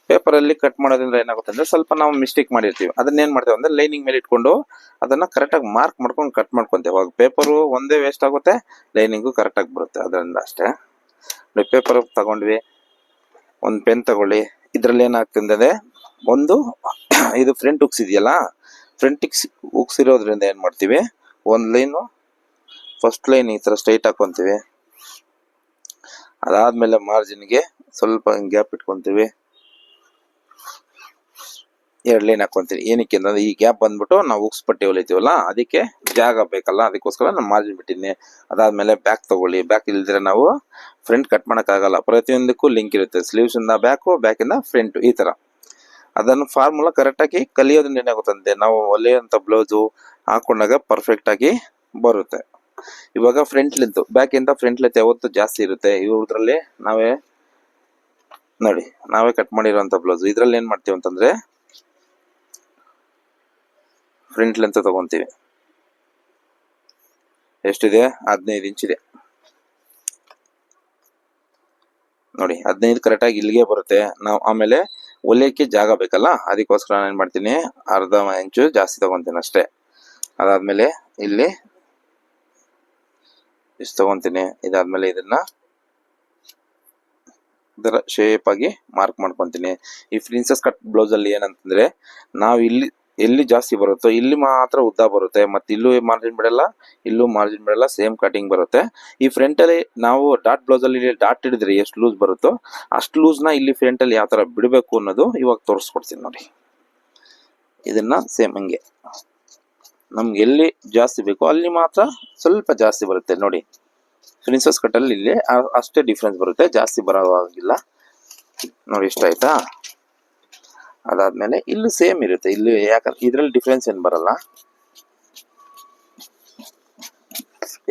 ಪೇಪರ್ ಅಲ್ಲಿ ಕಟ್ ಮಾಡೋದ್ರಿಂದ ಏನಾಗುತ್ತೆ ಅಂದ್ರೆ ಸ್ವಲ್ಪ ನಾವು ಮಿಸ್ಟೇಕ್ ಮಾಡಿರ್ತೀವಿ. ಅದನ್ನ ಏನ್ ಮಾಡ್ತೇವೆ ಅಂದ್ರೆ ಲೈನಿಂಗ್ ಮೇಲೆ ಇಟ್ಕೊಂಡು ಅದನ್ನ ಕರೆಕ್ಟಾಗಿ ಮಾರ್ಕ್ ಮಾಡ್ಕೊಂಡು ಕಟ್ ಮಾಡ್ಕೊಂತೇವೆ. ಅವಾಗ ಪೇಪರು ಒಂದೇ ವೇಸ್ಟ್ ಆಗುತ್ತೆ ಲೈನಿಂಗು ಕರೆಕ್ಟಾಗಿ ಬರುತ್ತೆ. ಅದರಿಂದ ಅಷ್ಟೇ. ನೋಡಿ ಪೇಪರ್ ತಗೊಂಡ್ವಿ. ಒಂದು ಪೆನ್ ತಗೊಳ್ಳಿ. ಇದ್ರಲ್ಲಿ ಏನಾಗ್ತದೆ ಒಂದು ಇದು ಫ್ರಂಟ್ ಉಕ್ಸ್ ಇದೆಯಲ್ಲ ಫ್ರಂಟ್ ಉಗ್ಸಿರೋದ್ರಿಂದ ಇರೋದ್ರಿಂದ ಏನ್ ಮಾಡ್ತೀವಿ? ಒಂದು ಲೈನು ಫಸ್ಟ್ ಲೈನ್ ಈ ತರ ಸ್ಟ್ರೈಟ್ ಹಾಕೊಂತೀವಿ. ಅದಾದ್ಮೇಲೆ ಮಾರ್ಜಿನ್ಗೆ ಸ್ವಲ್ಪ ಗ್ಯಾಪ್ ಇಟ್ಕೊಂತೀವಿ. ಎರಡು ಲೈನ್ ಹಾಕೊಂತೀನಿ ಏನಕ್ಕೆ ಅಂತಂದ್ರೆ ಈ ಗ್ಯಾಪ್ ಬಂದ್ಬಿಟ್ಟು ನಾವು ಉಕ್ಸ್ ಪಟ್ಟಿ ಹೊಲಿತೀವಲ್ಲ ಅದಕ್ಕೆ ಜಾಗ ಬೇಕಲ್ಲ, ಅದಕ್ಕೋಸ್ಕರ ನಾನು ಮಾರ್ಜಿನ್ ಬಿಟ್ಟಿದ್ದೀನಿ ಅದಾದ್ಮೇಲೆ ಬ್ಯಾಕ್ ತಗೊಳ್ಳಿ. ಬ್ಯಾಕ್ ಇಲ್ದಿದ್ರೆ ನಾವು ಫ್ರಂಟ್ ಕಟ್ ಮಾಡೋಕ್ಕಾಗಲ್ಲ. ಪ್ರತಿಯೊಂದಕ್ಕೂ ಲಿಂಕ್ ಇರುತ್ತೆ. ಸ್ಲೀವ್ಸ್ ಇಂದ ಬ್ಯಾಕು ಬ್ಯಾಕ್ ಇಂದ ಫ್ರಂಟ್ ಈ ತರ. ಅದನ್ನು ಫಾರ್ಮುಲಾ ಕರೆಕ್ಟ್ ಆಗಿ ಕಲಿಯೋದ್ರಿಂದ ಏನಾಗುತ್ತಂತೆ ನಾವು ಒಲೆಯಂತ ಬ್ಲೌಸು ಹಾಕೊಂಡಾಗ ಪರ್ಫೆಕ್ಟ್ ಆಗಿ ಬರುತ್ತೆ. ಇವಾಗ ಫ್ರಂಟ್ ಲೆಂತ್ ಬ್ಯಾಕ್ ಇಂದ ಫ್ರಂಟ್ ಲೆಂತ್ ಯಾವತ್ತು ಜಾಸ್ತಿ ಇರುತ್ತೆ. ಇವ್ರದ್ರಲ್ಲಿ ನಾವೇ ನೋಡಿ, ನಾವೇ ಕಟ್ ಮಾಡಿರುವಂತ ಬ್ಲೌಸ್ ಇದ್ರಲ್ಲಿ ಏನ್ ಮಾಡ್ತೀವಿ ಅಂತಂದ್ರೆ ಫ್ರಂಟ್ ಲೆಂತ್ ತಗೊಂತೀವಿ. ಎಷ್ಟಿದೆ? ಹದಿನೈದು ಇಂಚ್ ಇದೆ. ನೋಡಿ, ಹದಿನೈದು ಕರೆಕ್ಟಾಗಿ ಇಲ್ಲಿಗೆ ಬರುತ್ತೆ. ನಾವು ಆಮೇಲೆ ಒಲೆಯಕ್ಕೆ ಜಾಗ ಬೇಕಲ್ಲ? ಅದಕ್ಕೋಸ್ಕರ ನಾನು ಏನು ಮಾಡ್ತೀನಿ? ಅರ್ಧ ಇಂಚು ಜಾಸ್ತಿ ತಗೊಂತೀನಿ ಅಷ್ಟೇ. ಅದಾದಮೇಲೆ ಇಲ್ಲಿ ಇಷ್ಟು ತಗೊಂತೀನಿ. ಇದಾದ್ಮೇಲೆ ಇದನ್ನ ಇದರ ಶೇಪ್ ಆಗಿ ಮಾರ್ಕ್ ಮಾಡ್ಕೊತೀನಿ. ಈ ಪ್ರಿನ್ಸಸ್ ಕಟ್ ಬ್ಲೌಸಲ್ಲಿ ಏನಂತಂದ್ರೆ ನಾವು ಇಲ್ಲಿ ಎಲ್ಲಿ ಜಾಸ್ತಿ ಬರುತ್ತೋ, ಇಲ್ಲಿ ಮಾತ್ರ ಉದ್ದ ಬರುತ್ತೆ. ಮತ್ತೆ ಇಲ್ಲೂ ಮಾರ್ಜಿನ್ ಬಿಡಲ್ಲ, ಇಲ್ಲೂ ಮಾರ್ಜಿನ್ ಬಿಡಲ್ಲ ಸೇಮ್ ಕಟಿಂಗ್ ಬರುತ್ತೆ. ಈ ಫ್ರಂಟ್ ಅಲ್ಲಿ ನಾವು ಡಾಟ್ ಬ್ಲೌಸ್ ಅಲ್ಲಿ ಡಾಟ್ ಹಿಡಿದ್ರೆ ಎಷ್ಟು ಲೂಸ್ ಬರುತ್ತೋ, ಅಷ್ಟು ಲೂಸ್ನ ಇಲ್ಲಿ ಫ್ರಂಟ್ ಅಲ್ಲಿ ಯಾವ ತರ ಬಿಡಬೇಕು ಅನ್ನೋದು ಇವಾಗ ತೋರಿಸ್ಕೊಡ್ತೀನಿ ನೋಡಿ. ಇದನ್ನ ಸೇಮ್ ಹಂಗೆ. ನಮ್ಗೆ ಎಲ್ಲಿ ಜಾಸ್ತಿ ಬೇಕೋ ಅಲ್ಲಿ ಮಾತ್ರ ಸ್ವಲ್ಪ ಜಾಸ್ತಿ ಬರುತ್ತೆ ನೋಡಿ. ಪ್ರಿನ್ಸಸ್ ಕಟ್ಟಲ್ಲಿ ಇಲ್ಲಿ ಅಷ್ಟೇ ಡಿಫ್ರೆನ್ಸ್ ಬರುತ್ತೆ, ಜಾಸ್ತಿ ಬರೋವಾಗಿಲ್ಲ. ನೋಡಿ ಇಷ್ಟ ಆಯ್ತಾ? ಅದಾದ್ಮೇಲೆ ಇಲ್ಲೂ ಸೇಮ್ ಇರುತ್ತೆ. ಇಲ್ಲಿ ಯಾಕಂದ್ರೆ ಇದರಲ್ಲಿ ಡಿಫ್ರೆನ್ಸ್ ಏನು ಬರಲ್ಲ.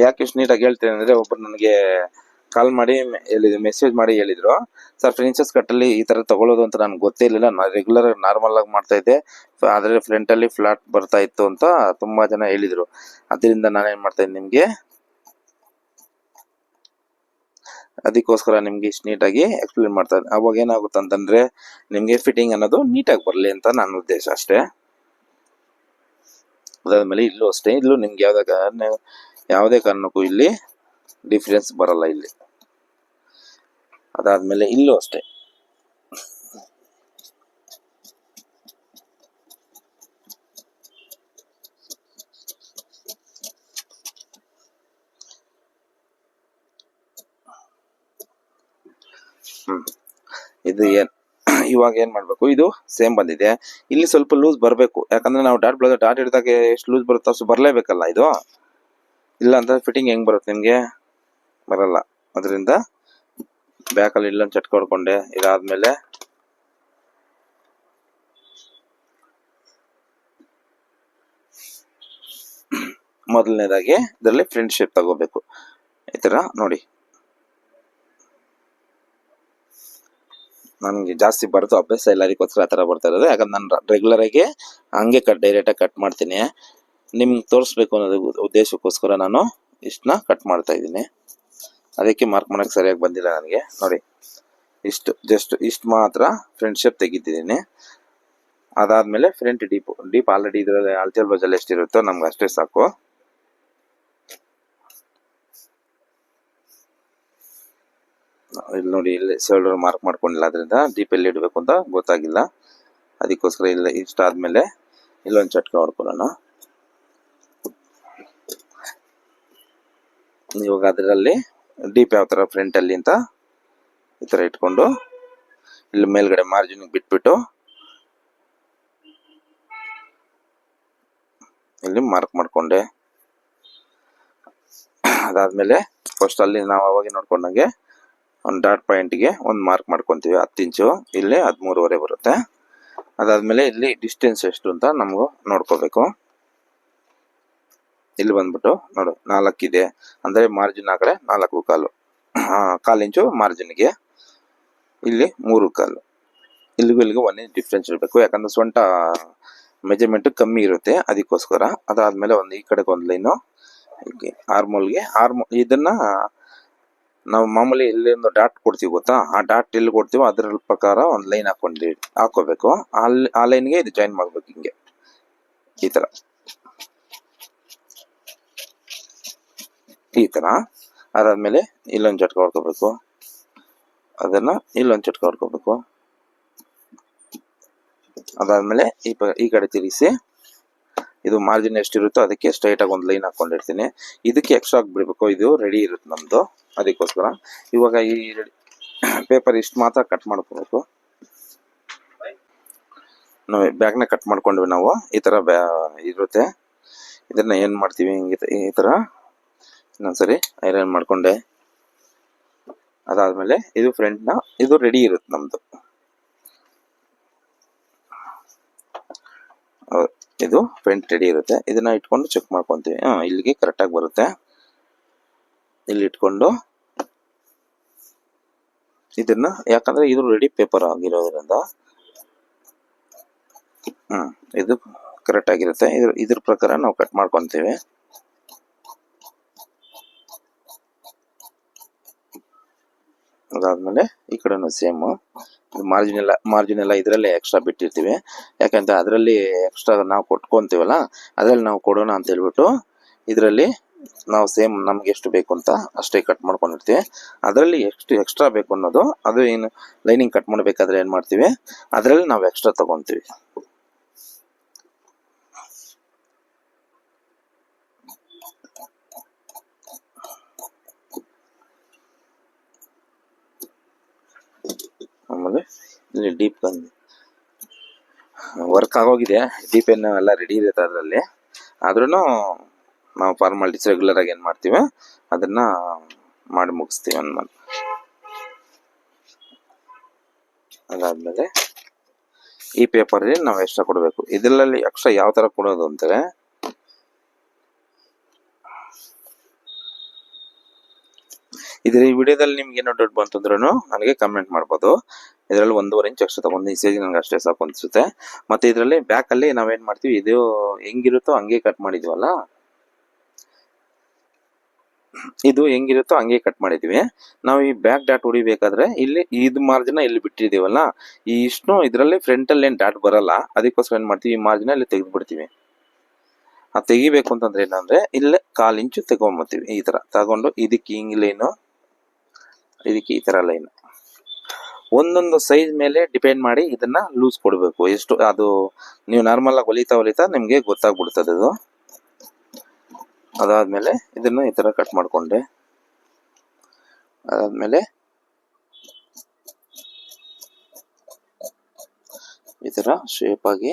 ಯಾಕೆ ಇಷ್ಟು ನೀಟಾಗಿ ಹೇಳ್ತೇನೆ ಅಂದ್ರೆ ಒಬ್ಬರು ನನಗೆ ಕಾಲ್ ಮಾಡಿ ಹೇಳಿದ್ರು ಮೆಸೇಜ್ ಮಾಡಿ ಹೇಳಿದ್ರು. ಸರ್ ಪ್ರಿನ್ಸಸ್ ಕಟ್ಟಲ್ಲಿ ಈ ತರ ತಗೊಳ್ಳೋದು ಅಂತ ನನಗೆ ಗೊತ್ತೇ ಇರಲಿಲ್ಲ. ನಾನು ರೆಗ್ಯುಲರ್ ನಾರ್ಮಲ್ ಆಗಿ ಮಾಡ್ತಾ ಇದ್ದೆ. ಆದರೆ ಆದ್ರೆ ಫ್ರಂಟ್ ಅಲ್ಲಿ ಫ್ಲಾಟ್ ಬರ್ತಾ ಇತ್ತು ಅಂತ ತುಂಬಾ ಜನ ಹೇಳಿದರು. ಅದರಿಂದ ನಾನೇನು ಮಾಡ್ತಾ ಇದ್ದೀನಿ ನಿಮ್ಗೆ? ಅದಕ್ಕೋಸ್ಕರ ನಿಮ್ಗೆ ಇಷ್ಟು ನೀಟಾಗಿ ಎಕ್ಸ್ಪ್ಲೇನ್ ಮಾಡ್ತಾರೆ ಅವಾಗ ಏನಾಗುತ್ತೆ ಅಂತಂದ್ರೆ ನಿಮ್ಗೆ ಫಿಟ್ಟಿಂಗ್ ಅನ್ನೋದು ನೀಟಾಗಿ ಬರಲಿ ಅಂತ ನನ್ನ ಉದ್ದೇಶ ಅಷ್ಟೇ. ಅದಾದ್ಮೇಲೆ ಇಲ್ಲೂ ಅಷ್ಟೇ, ಇಲ್ಲೂ ನಿಮ್ಗೆ ಯಾವ್ದೇ ಕಾರಣ ಯಾವುದೇ ಕಾರಣಕ್ಕೂ ಇಲ್ಲಿ ಡಿಫ್ರೆನ್ಸ್ ಬರಲ್ಲ ಇಲ್ಲಿ. ಅದಾದ್ಮೇಲೆ ಇಲ್ಲೂ ಅಷ್ಟೇ. ಇದು ಏನ್ ಇವಾಗ ಏನ್ ಮಾಡ್ಬೇಕು? ಇದು ಸೇಮ್ ಬಂದಿದೆ. ಇಲ್ಲಿ ಸ್ವಲ್ಪ ಲೂಸ್ ಬರಬೇಕು. ಯಾಕಂದ್ರೆ ನಾವು ಡಾಟ್ ಬಳದ ಡಾಟ್ ಹಿಡಿದಾಗ ಎಷ್ಟು ಲೂಸ್ ಬರುತ್ತೋ ಅಷ್ಟು ಬರಲೇಬೇಕಲ್ಲ ಇದು? ಇಲ್ಲ ಅಂತ ಫಿಟ್ಟಿಂಗ್ ಹೆಂಗ್ ಬರುತ್ತೆ ನಿಮ್ಗೆ? ಬರಲ್ಲ. ಅದರಿಂದ ಬ್ಯಾಕಲ್ಲಿ ಇಲ್ಲೊಂದು ಚಟ್ಕ ಹೊಡ್ಕೊಂಡೆ. ಇದಾದ್ಮೇಲೆ ಮೊದಲನೇದಾಗಿ ಇದರಲ್ಲಿ ಫ್ರೆಂಡ್ಶಿಪ್ ಶೇಪ್ ತಗೋಬೇಕು. ಈ ಥರ ನೋಡಿ. ನನಗೆ ಜಾಸ್ತಿ ಬರ್ತೋ ಅಭ್ಯಾಸ ಎಲ್ಲರಿಗೋಸ್ಕರ ಆ ಥರ ಬರ್ತಾ ಇರೋದು. ಯಾಕಂದ್ರೆ ನಾನು ರೆಗ್ಯುಲರ್ ಆಗಿ ಹಂಗೆ ಕಟ್ ಡೈರೆಕ್ಟ್ ಆಗಿ ಕಟ್ ಮಾಡ್ತೀನಿ. ನಿಮ್ಗೆ ತೋರಿಸ್ಬೇಕು ಅನ್ನೋದು ಉದ್ದೇಶಕ್ಕೋಸ್ಕರ ನಾನು ಇಷ್ಟನ್ನ ಕಟ್ ಮಾಡ್ತಾ ಇದ್ದೀನಿ. ಅದಕ್ಕೆ ಮಾರ್ಕ್ ಮಾಡೋಕೆ ಸರಿಯಾಗಿ ಬಂದಿಲ್ಲ ನನಗೆ. ನೋಡಿ, ಇಷ್ಟು ಜಸ್ಟ್ ಇಷ್ಟು ಮಾತ್ರ ಫ್ರೆಂಡ್ಶಿಪ್ ಶೇಪ್ ತೆಗಿತಿದ್ದೀನಿ. ಅದಾದ್ಮೇಲೆ ಫ್ರಂಟ್ ಡೀಪ್ ಡೀಪ್ ಆಲ್ರೆಡಿ ಇದರಲ್ಲಿ ಅಳ್ತಿಯಲ್ ಬಜಲ್ ಎಷ್ಟಿರುತ್ತೋ ನಮ್ಗೆ ಅಷ್ಟೇ ಸಾಕು. ಇಲ್ಲಿ ನೋಡಿ, ಇಲ್ಲಿ ಶೋಲ್ಡರ್ ಮಾರ್ಕ್ ಮಾಡ್ಕೊಂಡಿಲ್ಲ ಅದರಿಂದ ಡೀಪ್ ಎಲ್ಲಿ ಇಡಬೇಕು ಅಂತ ಗೊತ್ತಾಗಿಲ್ಲ. ಅದಕ್ಕೋಸ್ಕರ ಇಲ್ಲ, ಇಷ್ಟ ಆದ್ಮೇಲೆ ಇಲ್ಲೊಂದು ಚಟ್ಕ ಹೊಡ್ಕೊಳ್ಳೋಣ. ಇವಾಗ ಅದರಲ್ಲಿ ಡೀಪ್ ಯಾವ ಥರ ಫ್ರಂಟಲ್ಲಿ ಅಂತ ಈ ಥರ ಇಟ್ಕೊಂಡು, ಇಲ್ಲಿ ಮೇಲ್ಗಡೆ ಮಾರ್ಜಿನ್ ಬಿಟ್ಬಿಟ್ಟು ಇಲ್ಲಿ ಮಾರ್ಕ್ ಮಾಡಿಕೊಂಡೆ. ಅದಾದ್ಮೇಲೆ ಫಸ್ಟ್ ಅಲ್ಲಿ ನಾವು ಅವಾಗ ನೋಡ್ಕೊಂಡಂಗೆ ಒಂದು ಡಾಟ್ ಪಾಯಿಂಟ್ಗೆ ಒಂದು ಮಾರ್ಕ್ ಮಾಡ್ಕೊಂತೀವಿ, ಹತ್ತು ಇಂಚು. ಇಲ್ಲಿ ಹದಿಮೂರುವರೆ ಬರುತ್ತೆ. ಅದಾದಮೇಲೆ ಇಲ್ಲಿ ಡಿಸ್ಟೆನ್ಸ್ ಎಷ್ಟು ಅಂತ ನಮಗೂ ನೋಡ್ಕೋಬೇಕು. ಇಲ್ಲಿ ಬಂದ್ಬಿಟ್ಟು ನೋಡು ನಾಲ್ಕಿದೆ ಅಂದ್ರೆ ಮಾರ್ಜಿನ್ ಆ ಕಡೆ ನಾಲ್ಕು ಕಾಲು. ಕಾಲು ಇಂಚು ಮಾರ್ಜಿನ್ಗೆ ಇಲ್ಲಿ ಮೂರು ಕಾಲು. ಇಲ್ಲಿಗೂ ಇಲ್ಲಿಗೂ ಒನ್ ಇಂಚ್ ಡಿಫ್ರೆನ್ಸ್ ಇರಬೇಕು. ಯಾಕಂದ್ರೆ ಸೊಂಟ ಮೆಜರ್ಮೆಂಟ್ ಕಮ್ಮಿ ಇರುತ್ತೆ ಅದಕ್ಕೋಸ್ಕರ. ಅದಾದಮೇಲೆ ಒಂದು ಈ ಕಡೆಗೆ ಒಂದು ಲೈನು. ಆರ್ಮೋಲ್ಗೆ ಆರ್ಮೋ ಇದನ್ನ ನಾವು ಮಾಮೂಲಿ ಇಲ್ಲಿ ಒಂದು ಡಾಟ್ ಕೊಡ್ತೀವಿ ಗೊತ್ತಾ? ಆ ಡಾಟ್ ಎಲ್ಲಿ ಕೊಡ್ತೀವೋ ಅದ್ರ ಪ್ರಕಾರ ಒಂದು ಲೈನ್ ಹಾಕೊಂಡು, ಹಾಕೋಬೇಕು. ಅಲ್ಲಿ ಆ ಲೈನ್ಗೆ ಇದು ಜಾಯಿನ್ ಮಾಡ್ಬೇಕು ಹಿಂಗೆ. ಈ ತರ. ಈ ತರ. ಅದಾದ್ಮೇಲೆ ಇಲ್ಲೊಂದು ಚಟ್ಕ ಹೊಡ್ಕೋಬೇಕು. ಅದನ್ನ ಇಲ್ಲೊಂದು ಚಟ್ಕ ಹೊಡ್ಕೋಬೇಕು. ಅದಾದ್ಮೇಲೆ ಈ ಈ ಕಡೆ ತಿರುಗಿಸಿ ಇದು ಮಾರ್ಜಿನ್ ಎಷ್ಟಿರುತ್ತೋ ಅದಕ್ಕೆ ಸ್ಟ್ರೈಟ್ ಆಗಿ ಒಂದು ಲೈನ್ ಹಾಕೊಂಡಿರ್ತೀನಿ. ಇದಕ್ಕೆ ಎಕ್ಸ್ಟ್ರಾ ಬಿಡಬೇಕು ಇದು ರೆಡಿ ಇರುತ್ತೆ ನಮ್ದು. ಅದಕ್ಕೋಸ್ಕರ. ಇವಾಗ ಈ ಪೇಪರ್ ಇಷ್ಟು ಮಾತ್ರ ಕಟ್ ಮಾಡ್ಕೋಬೇಕು. ನಾವು ಬ್ಯಾಗ್ನ ಕಟ್ ಮಾಡ್ಕೊಂಡ್ವಿ ನಾವು. ಈ ತರ ಬ್ಯಾ ಇರುತ್ತೆ. ಇದನ್ನ ಏನು ಮಾಡ್ತೀವಿ ಹಿಂಗೆ ಈ ತರ. ಇನ್ನೊಂದ್ಸರಿ ಐರನ್ ಮಾಡ್ಕೊಂಡೆ. ಅದಾದಮೇಲೆ ಇದು ಫ್ರಂಟ್ನ ಇದು ರೆಡಿ ಇರುತ್ತೆ ನಮ್ಮದು. ಇದು ಫ್ರಂಟ್ ರೆಡಿ ಇರುತ್ತೆ. ಇದನ್ನ ಇಟ್ಕೊಂಡು ಚೆಕ್ ಮಾಡ್ಕೊಂತೀವಿ. ಹಾ, ಇಲ್ಲಿಗೆ ಕರೆಕ್ಟ್ ಆಗಿ ಬರುತ್ತೆ. ಇಲ್ಲಿ ಇಟ್ಕೊಂಡು ಇದನ್ನ, ಯಾಕಂದ್ರೆ ಇದು ರೆಡಿ ಪೇಪರ್ ಆಗಿರೋದ್ರಿಂದ. ಹ್ಮ್, ಇದು ಕರೆಕ್ಟ್ ಆಗಿರುತ್ತೆ. ಇದ್ರ ಇದ್ರ ಪ್ರಕಾರ ನಾವು ಕಟ್ ಮಾಡ್ಕೊಂತೀವಿ. ಅದಾದ್ಮೇಲೆ ಈ ಕಡೆನೂ ಸೇಮ್ ಮಾರ್ಜಿನ್ ಎಲ್ಲ ಮಾರ್ಜಿನ್ ಎಲ್ಲ ಇದರಲ್ಲೇ ಎಕ್ಸ್ಟ್ರಾ ಬಿಟ್ಟಿರ್ತೀವಿ. ಯಾಕಂದ್ರೆ ಅದರಲ್ಲಿ ಎಕ್ಸ್ಟ್ರಾ ನಾವು ಕೊಟ್ಕೊಂತೀವಲ್ಲ, ಅದರಲ್ಲಿ ನಾವು ಕೊಡೋಣ ಅಂತ ಹೇಳ್ಬಿಟ್ಟು ಇದರಲ್ಲಿ ನಾವು ಸೇಮ್ ನಮ್ಗೆ ಎಷ್ಟು ಬೇಕು ಅಂತ ಅಷ್ಟೇ ಕಟ್ ಮಾಡ್ಕೊಂಡಿರ್ತೀವಿ. ಅದರಲ್ಲಿ ಎಷ್ಟು ಎಕ್ಸ್ಟ್ರಾ ಬೇಕು ಅನ್ನೋದು, ಅದು ಏನು ಲೈನಿಂಗ್ ಕಟ್ ಮಾಡಬೇಕಾದ್ರೆ ಏನು ಮಾಡ್ತೀವಿ? ಅದರಲ್ಲಿ ನಾವು ಎಕ್ಸ್ಟ್ರಾ ತಗೊಂತೀವಿ. ಆಮೇಲೆ ಇಲ್ಲಿ ಡೀಪ್ ಬಂದು. ವರ್ಕ್ ಆಗೋಗಿದೆ. ಡೀಪ್ ಏನು ಎಲ್ಲ ರೆಡಿ ಇರುತ್ತೆ ಅದರಲ್ಲಿ. ಆದ್ರೂ ನಾವು ಫಾರ್ಮಾಲಿಟೀಸ್ ರೆಗ್ಯುಲರ್ ಆಗಿ ಏನು ಮಾಡ್ತೀವಿ? ಅದನ್ನ ಮಾಡಿ ಮುಗಿಸ್ತೀವಿ ಅನ್ಮನ್ ಅದಾದ್ಮೇಲೆ ಈ ಪೇಪರ್ ನಾವು ಎಕ್ಸ್ಟ್ರಾ ಕೊಡಬೇಕು. ಇದರಲ್ಲಿ ಎಕ್ಸ್ಟ್ರಾ ಯಾವ ತರ ಕೊಡೋದು ಅಂತಾರೆ ಇದ್ರ ಈ ವಿಡಿಯೋದಲ್ಲಿ ನಿಮ್ಗೆ ಏನೋ ಡೌಟ್ ಬಂತಂದ್ರೂ ನನಗೆ ಕಮೆಂಟ್ ಮಾಡ್ಬೋದು. ಇದರಲ್ಲಿ ಒಂದೂವರೆ ಇಂಚ್ ಎಕ್ಸ್ಟ್ರಾ ತಗೊಂಡು ಈ ಸೈಜ್ ನನಗೆ ಅಷ್ಟೇ ಸಾಕು ಅನಿಸುತ್ತೆ. ಮತ್ತೆ ಇದರಲ್ಲಿ ಬ್ಯಾಕ್ ಅಲ್ಲಿ ನಾವೇನ್ ಮಾಡ್ತೀವಿ, ಇದು ಹೆಂಗಿರುತ್ತೋ ಹಂಗೆ ಕಟ್ ಮಾಡಿದ್ವಲ್ಲ? ಇದು ಹೆಂಗಿರುತ್ತೋ ಹಂಗೆ ಕಟ್ ಮಾಡಿದ್ವಿ. ನಾವು ಈ ಬ್ಯಾಕ್ ಡಾಟ್ ಹೊಡಿಬೇಕಾದ್ರೆ ಇಲ್ಲಿ ಇದು ಮಾರ್ಜಿನ ಇಲ್ಲಿ ಬಿಟ್ಟಿದ್ದೀವಲ್ಲ? ಈ ಇಷ್ಟು ಇದರಲ್ಲಿ ಫ್ರಂಟ್ ಅಲ್ಲಿ ಏನ್ ಡಾಟ್ ಬರಲ್ಲ. ಅದಕ್ಕೋಸ್ಕರ ಏನು ಮಾಡ್ತೀವಿ, ಈ ಮಾರ್ಜಿನ ಇಲ್ಲಿ ತೆಗೆದು ಬಿಡ್ತೀವಿ ಆ ತೆಗಿಬೇಕು ಅಂತಂದ್ರೆ ಏನಂದ್ರೆ, ಇಲ್ಲೇ ಕಾಲು ಇಂಚು ತಗೊಂಬತ್ತೀವಿ ಈ ಥರ ತಗೊಂಡು ಇದಕ್ಕೆ ಹಿಂಗ್ ಲೈನು ಇದಕ್ಕೆ ಈ ತರ ಲೈನ್ ಒಂದೊಂದು ಸೈಜ್ ಮೇಲೆ ಡಿಪೆಂಡ್ ಮಾಡಿ ಇದನ್ನ ಲೂಸ್ ಕೊಡಬೇಕು. ಎಷ್ಟು, ಅದು ನೀವು ನಾರ್ಮಲ್ ಆಗಿ ಹೊಲಿತಾ ಹೊಲಿತಾ ನಿಮಗೆ ಗೊತ್ತಾಗ್ಬಿಡ್ತದೆ ಅದು. ಅದಾದ್ಮೇಲೆ ಇದನ್ನ ಈ ತರ ಕಟ್ ಮಾಡ್ಕೊಂಡೆ. ಅದಾದ್ಮೇಲೆ ಈ ಥರ ಶೇಪ್ ಆಗಿ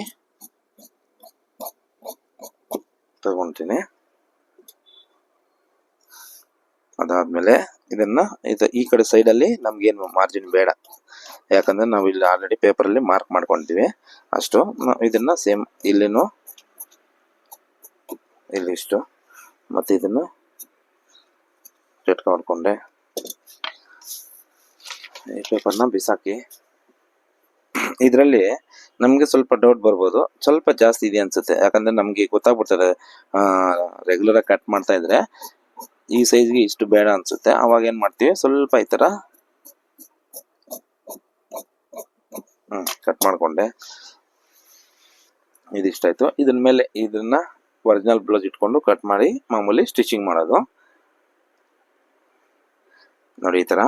ತಗೊಂತೀನಿ. ಅದಾದ್ಮೇಲೆ ಇದನ್ನ ಇದು ಈ ಕಡೆ ಸೈಡ್ ಅಲ್ಲಿ ನಮ್ಗೇನು ಮಾರ್ಜಿನ್ ಬೇಡ. ಯಾಕಂದ್ರೆ ನಾವು ಇಲ್ಲಿ ಆಲ್ರೆಡಿ ಪೇಪರ್ ಅಲ್ಲಿ ಮಾರ್ಕ್ ಮಾಡ್ಕೊಂಡಿದೀವಿ. ಅಷ್ಟು ಇದನ್ನ ಸೇಮ್ ಇಲ್ಲಿನೂ ಇಲ್ಲಿ ಇಷ್ಟು. ಮತ್ತೆ ಇದನ್ನ ಮಾಡ್ಕೊಂಡೆ. ಈ ಪೇಪರ್ನ ಬಿಸಾಕಿ. ಇದರಲ್ಲಿ ನಮ್ಗೆ ಸ್ವಲ್ಪ ಡೌಟ್ ಬರ್ಬೋದು. ಸ್ವಲ್ಪ ಜಾಸ್ತಿ ಇದೆ ಅನ್ಸುತ್ತೆ. ಯಾಕಂದ್ರೆ ನಮ್ಗೆ ಗೊತ್ತಾಗ್ಬಿಡ್ತದೆ. ರೆಗ್ಯುಲರ್ ಆಗಿ ಕಟ್ ಮಾಡ್ತಾ ಇದ್ರೆ. ಈ ಸೈಜ್ಗೆ ಇಷ್ಟು ಬೇಡ ಅನ್ಸುತ್ತೆ. ಅವಾಗ ಏನ್ ಮಾಡ್ತೀವಿ? ಸ್ವಲ್ಪ ಈ ತರ ಹ್ಮ್ ಕಟ್ ಮಾಡ್ಕೊಂಡೆ. ಇದಿಷ್ಟಾಯ್ತು. ಇದನ್ ಮೇಲೆ ಇದನ್ನ ಒರಿಜಿನಲ್ ಬ್ಲೌಸ್ ಇಟ್ಕೊಂಡು ಕಟ್ ಮಾಡಿ ಮಾಮೂಲಿ ಸ್ಟಿಚಿಂಗ್ ಮಾಡೋದು. ನೋಡಿ ಈ ತರ.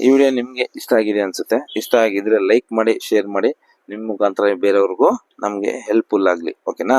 ಈ ವಿಡಿಯೋ ನಿಮ್ಗೆ ಇಷ್ಟ ಆಗಿದೆ ಅನ್ಸುತ್ತೆ. ಇಷ್ಟ ಆಗಿದ್ರೆ ಲೈಕ್ ಮಾಡಿ ಶೇರ್ ಮಾಡಿ. ನಿಮ್ಮ ಮುಖಾಂತರ ಬೇರೆಯವ್ರಿಗೂ ನಮ್ಗೆ ಹೆಲ್ಪ್ಫುಲ್ ಆಗಲಿ. ಓಕೆನಾ